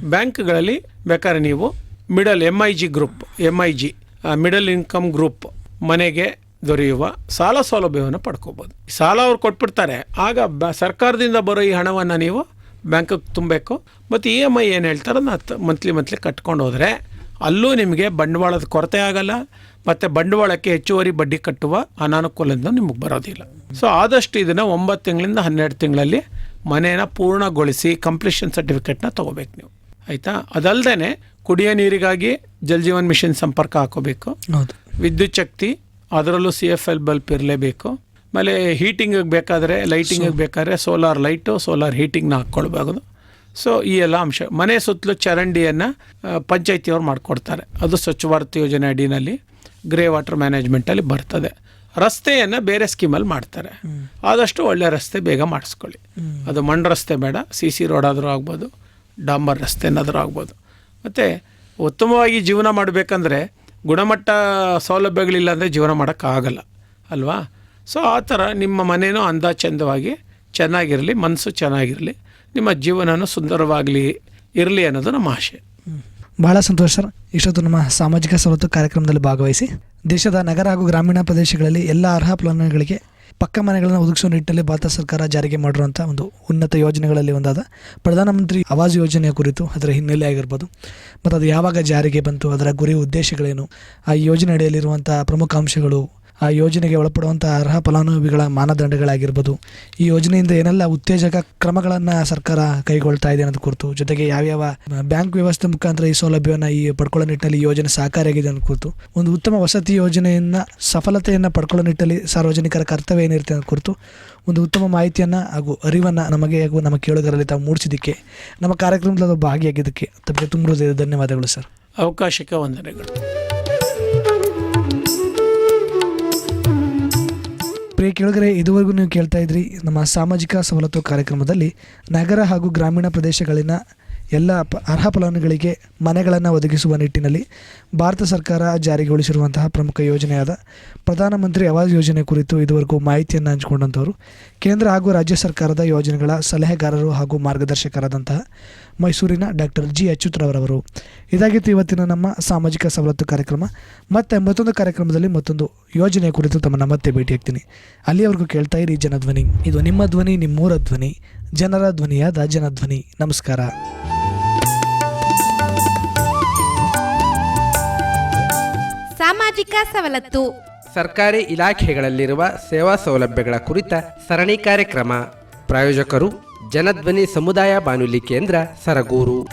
ಬ್ಯಾಂಕ್ಗಳಲ್ಲಿ ಬೇಕಾದ್ರೆ ನೀವು middle M I G group M I G middle income group ಮನೆಗೆ ದೊರೆಯುವ ಸಾಲ ಸೌಲಭ್ಯವನ್ನು ಪಡ್ಕೋಬೋದು. ಸಾಲ ಅವ್ರು ಕೊಟ್ಬಿಡ್ತಾರೆ. ಆಗ ಬ ಸರ್ಕಾರದಿಂದ ಬರೋ ಈ ಹಣವನ್ನು ನೀವು ಬ್ಯಾಂಕಿಗೆ ತುಂಬಬೇಕು. ಮತ್ತು ಇ ಎಂ ಐ ಏನು ಹೇಳ್ತಾರೆ ಅದನ್ನ ಮಂತ್ಲಿ ಮಂತ್ಲಿ ಕಟ್ಕೊಂಡು ಹೋದರೆ ಅಲ್ಲೂ ನಿಮಗೆ ಬಂಡವಾಳದ ಕೊರತೆ ಆಗಲ್ಲ. ಮತ್ತು ಬಂಡವಾಳಕ್ಕೆ ಹೆಚ್ಚುವರಿ ಬಡ್ಡಿ ಕಟ್ಟುವ ಅನಾನುಕೂಲದಿಂದ ನಿಮಗೆ ಬರೋದಿಲ್ಲ. ಸೊ ಆದಷ್ಟು ಇದನ್ನು ಒಂಬತ್ತು ತಿಂಗಳಿಂದ ಹನ್ನೆರಡು ತಿಂಗಳಲ್ಲಿ ಮನೇನ ಪೂರ್ಣಗೊಳಿಸಿ ಕಂಪ್ಲೀಷನ್ ಸರ್ಟಿಫಿಕೇಟ್ನ ತೊಗೋಬೇಕು ನೀವು. ಆಯಿತಾ? ಅದಲ್ಲದೆ ಕುಡಿಯೋ ನೀರಿಗಾಗಿ ಜಲ್ ಜೀವನ್ ಮಿಷನ್ ಸಂಪರ್ಕ ಹಾಕೋಬೇಕು. ಹೌದು. ವಿದ್ಯುತ್ ಶಕ್ತಿ ಅದರಲ್ಲೂ ಸಿ ಎಫ್ ಎಲ್ ಬಲ್ಪ್ ಇರಲೇಬೇಕು. ಆಮೇಲೆ ಹೀಟಿಂಗಿಗೆ ಬೇಕಾದರೆ ಲೈಟಿಂಗಿಗೆ ಬೇಕಾದ್ರೆ ಸೋಲಾರ್ ಲೈಟು ಸೋಲಾರ್ ಹೀಟಿಂಗ್ನ ಹಾಕ್ಕೊಳ್ಬಹುದು. ಸೊ ಈ ಎಲ್ಲ ಅಂಶ ಮನೆ ಸುತ್ತಲೂ ಚರಂಡಿಯನ್ನು ಪಂಚಾಯತಿಯವ್ರು ಮಾಡಿಕೊಡ್ತಾರೆ. ಅದು ಸ್ವಚ್ಛ ಭಾರತ್ ಯೋಜನೆ ಅಡಿನಲ್ಲಿ ಗ್ರೇ ವಾಟರ್ ಮ್ಯಾನೇಜ್ಮೆಂಟಲ್ಲಿ ಬರ್ತದೆ. ರಸ್ತೆಯನ್ನು ಬೇರೆ ಸ್ಕೀಮಲ್ಲಿ ಮಾಡ್ತಾರೆ. ಆದಷ್ಟು ಒಳ್ಳೆ ರಸ್ತೆ ಬೇಗ ಮಾಡಿಸ್ಕೊಳ್ಳಿ. ಅದು ಮಣ್ಣು ರಸ್ತೆ ಬೇಡ, ಸಿ ಸಿ ರೋಡ್ ಆದರೂ ಆಗ್ಬೋದು, ಡಾಂಬರ್ ರಸ್ತೆನಾದರೂ ಆಗ್ಬೋದು. ಮತ್ತು ಉತ್ತಮವಾಗಿ ಜೀವನ ಮಾಡಬೇಕಂದ್ರೆ ಗುಣಮಟ್ಟ ಸೌಲಭ್ಯಗಳಿಲ್ಲ ಅಂದರೆ ಜೀವನ ಮಾಡೋಕ್ಕಾಗಲ್ಲ ಅಲ್ವಾ? ಸೊ ಆ ಥರ ನಿಮ್ಮ ಮನೇನೂ ಅಂದ ಚಂದವಾಗಿ ಚೆನ್ನಾಗಿರಲಿ ಮನಸ್ಸು ಚೆನ್ನಾಗಿರಲಿ, ನಿಮ್ಮ ಜೀವನನೂ ಸುಂದರವಾಗಲಿ, ಇರಲಿ ಅನ್ನೋದು ನಮ್ಮ ಆಶೆ. ಬಹಳ ಸಂತೋಷ ಸರ್. ಇಷ್ಟೊತ್ತು ನಮ್ಮ ಸಾಮಾಜಿಕ ಸವಲತ್ತು ಕಾರ್ಯಕ್ರಮದಲ್ಲಿ ಭಾಗವಹಿಸಿ ದೇಶದ ನಗರ ಹಾಗೂ ಗ್ರಾಮೀಣ ಪ್ರದೇಶಗಳಲ್ಲಿ ಎಲ್ಲ ಅರ್ಹ ಫಲಾನುಭವಿಗಳಿಗೆ ಪಕ್ಕ ಮನೆಗಳನ್ನು ಒದಗಿಸುವ ನಿಟ್ಟಿನಲ್ಲಿ ಭಾರತ ಸರ್ಕಾರ ಜಾರಿಗೆ ಮಾಡಿರುವಂಥ ಒಂದು ಉನ್ನತ ಯೋಜನೆಗಳಲ್ಲಿ ಒಂದಾದ ಪ್ರಧಾನಮಂತ್ರಿ ಆವಾಸ್ ಯೋಜನೆಯ ಕುರಿತು ಅದರ ಹಿನ್ನೆಲೆ ಆಗಿರ್ಬೋದು. ಮತ್ತು ಅದು ಯಾವಾಗ ಜಾರಿಗೆ ಬಂತು, ಅದರ ಗುರಿ ಉದ್ದೇಶಗಳೇನು, ಆ ಯೋಜನೆ ಅಡಿಯಲ್ಲಿರುವಂಥ ಪ್ರಮುಖ ಅಂಶಗಳು ಆ ಯೋಜನೆಗೆ ಒಳಪಡುವಂಥ ಅರ್ಹ ಫಲಾನುಭವಿಗಳ ಮಾನದಂಡಗಳಾಗಿರ್ಬೋದು. ಈ ಯೋಜನೆಯಿಂದ ಏನೆಲ್ಲ ಉತ್ತೇಜಕ ಕ್ರಮಗಳನ್ನು ಸರ್ಕಾರ ಕೈಗೊಳ್ತಾ ಇದೆ ಅನ್ನೋದು ಕುರಿತು, ಜೊತೆಗೆ ಯಾವ್ಯಾವ ಬ್ಯಾಂಕ್ ವ್ಯವಸ್ಥೆ ಮುಖಾಂತರ ಈ ಸೌಲಭ್ಯವನ್ನು ಈ ಪಡ್ಕೊಳ್ಳೋ ನಿಟ್ಟಿನಲ್ಲಿ ಯೋಜನೆ ಸಹಕಾರಿಯಾಗಿದೆ ಅನ್ನೋ ಕುರಿತು, ಒಂದು ಉತ್ತಮ ವಸತಿ ಯೋಜನೆಯನ್ನು, ಸಫಲತೆಯನ್ನು ಪಡ್ಕೊಳ್ಳೋ ನಿಟ್ಟಿನಲ್ಲಿ ಸಾರ್ವಜನಿಕರ ಕರ್ತವ್ಯ ಏನಿರುತ್ತೆ ಅನ್ನೋ ಕುರಿತು ಒಂದು ಉತ್ತಮ ಮಾಹಿತಿಯನ್ನು ಹಾಗೂ ಅರಿವನ್ನು ನಮಗೆ ಹಾಗೂ ನಮ್ಮ ಕೇಳುಗರಲ್ಲಿ ತಾವು ಮೂಡಿಸಿದ್ದಕ್ಕೆ, ನಮ್ಮ ಕಾರ್ಯಕ್ರಮದಲ್ಲಿ ಭಾಗಿಯಾಗಿದ್ದಕ್ಕೆ ತಮಗೆ ತುಂಬ ಧನ್ಯವಾದಗಳು ಸರ್. ಅವಕಾಶಕ್ಕೆ ವಂದನೆಗಳು. ಪ್ರಿಯ ಕೇಳಿದರೆ ಇದುವರೆಗೂ ನೀವು ಕೇಳ್ತಾ ಇದ್ರಿ ನಮ್ಮ ಸಾಮಾಜಿಕ ಸವಲತ್ತು ಕಾರ್ಯಕ್ರಮದಲ್ಲಿ ನಗರ ಹಾಗೂ ಗ್ರಾಮೀಣ ಪ್ರದೇಶಗಳಲ್ಲಿನ ಎಲ್ಲ ಅರ್ಹ ಫಲಾನುಗಳಿಗೆ ಮನೆಗಳನ್ನು ಒದಗಿಸುವ ನಿಟ್ಟಿನಲ್ಲಿ ಭಾರತ ಸರ್ಕಾರ ಜಾರಿಗೊಳಿಸಿರುವಂತಹ ಪ್ರಮುಖ ಯೋಜನೆಯಾದ ಪ್ರಧಾನಮಂತ್ರಿ ಆವಾಸ್ ಯೋಜನೆ ಕುರಿತು ಇದುವರೆಗೂ ಮಾಹಿತಿಯನ್ನು ಹಂಚಿಕೊಂಡಂಥವರು, ಕೇಂದ್ರ ಹಾಗೂ ರಾಜ್ಯ ಸರ್ಕಾರದ ಯೋಜನೆಗಳ ಸಲಹೆಗಾರರು ಹಾಗೂ ಮಾರ್ಗದರ್ಶಕರಾದಂತಹ ಮೈಸೂರಿನ ಡಾಕ್ಟರ್ ಜಿ ಅಚ್ಯುತ್ರವರವರು. ಇದಾಗಿತ್ತು ಇವತ್ತಿನ ನಮ್ಮ ಸಾಮಾಜಿಕ ಸವಲತ್ತು ಕಾರ್ಯಕ್ರಮ. ಮತ್ತೆ ಮತ್ತೊಂದು ಕಾರ್ಯಕ್ರಮದಲ್ಲಿ ಮತ್ತೊಂದು ಯೋಜನೆ ಕುರಿತು ತಮ್ಮನ್ನು ಮತ್ತೆ ಭೇಟಿಯಾಗ್ತೀನಿ ಅಲ್ಲಿಯವರೆಗೂ ಕೇಳ್ತಾ ಇರಿ ಜನಧ್ವನಿ ಇದು ನಿಮ್ಮ ಧ್ವನಿ ನಿಮ್ಮೂರ ಧ್ವನಿ ಜನರ ಧ್ವನಿಯಾದ ಜನಧ್ವನಿ ನಮಸ್ಕಾರ. ಸಾಮಾಜಿಕ ಸವಲತ್ತು. ಸರ್ಕಾರಿ ಇಲಾಖೆಗಳಲ್ಲಿರುವ ಸೇವಾ ಸೌಲಭ್ಯಗಳ ಕುರಿತ ಸರಣಿ ಕಾರ್ಯಕ್ರಮ. ಪ್ರಾಯೋಜಕರು ಜನಧ್ವನಿ ಸಮುದಾಯ ಬಾನುಲಿ ಕೇಂದ್ರ ಸರಗೂರು.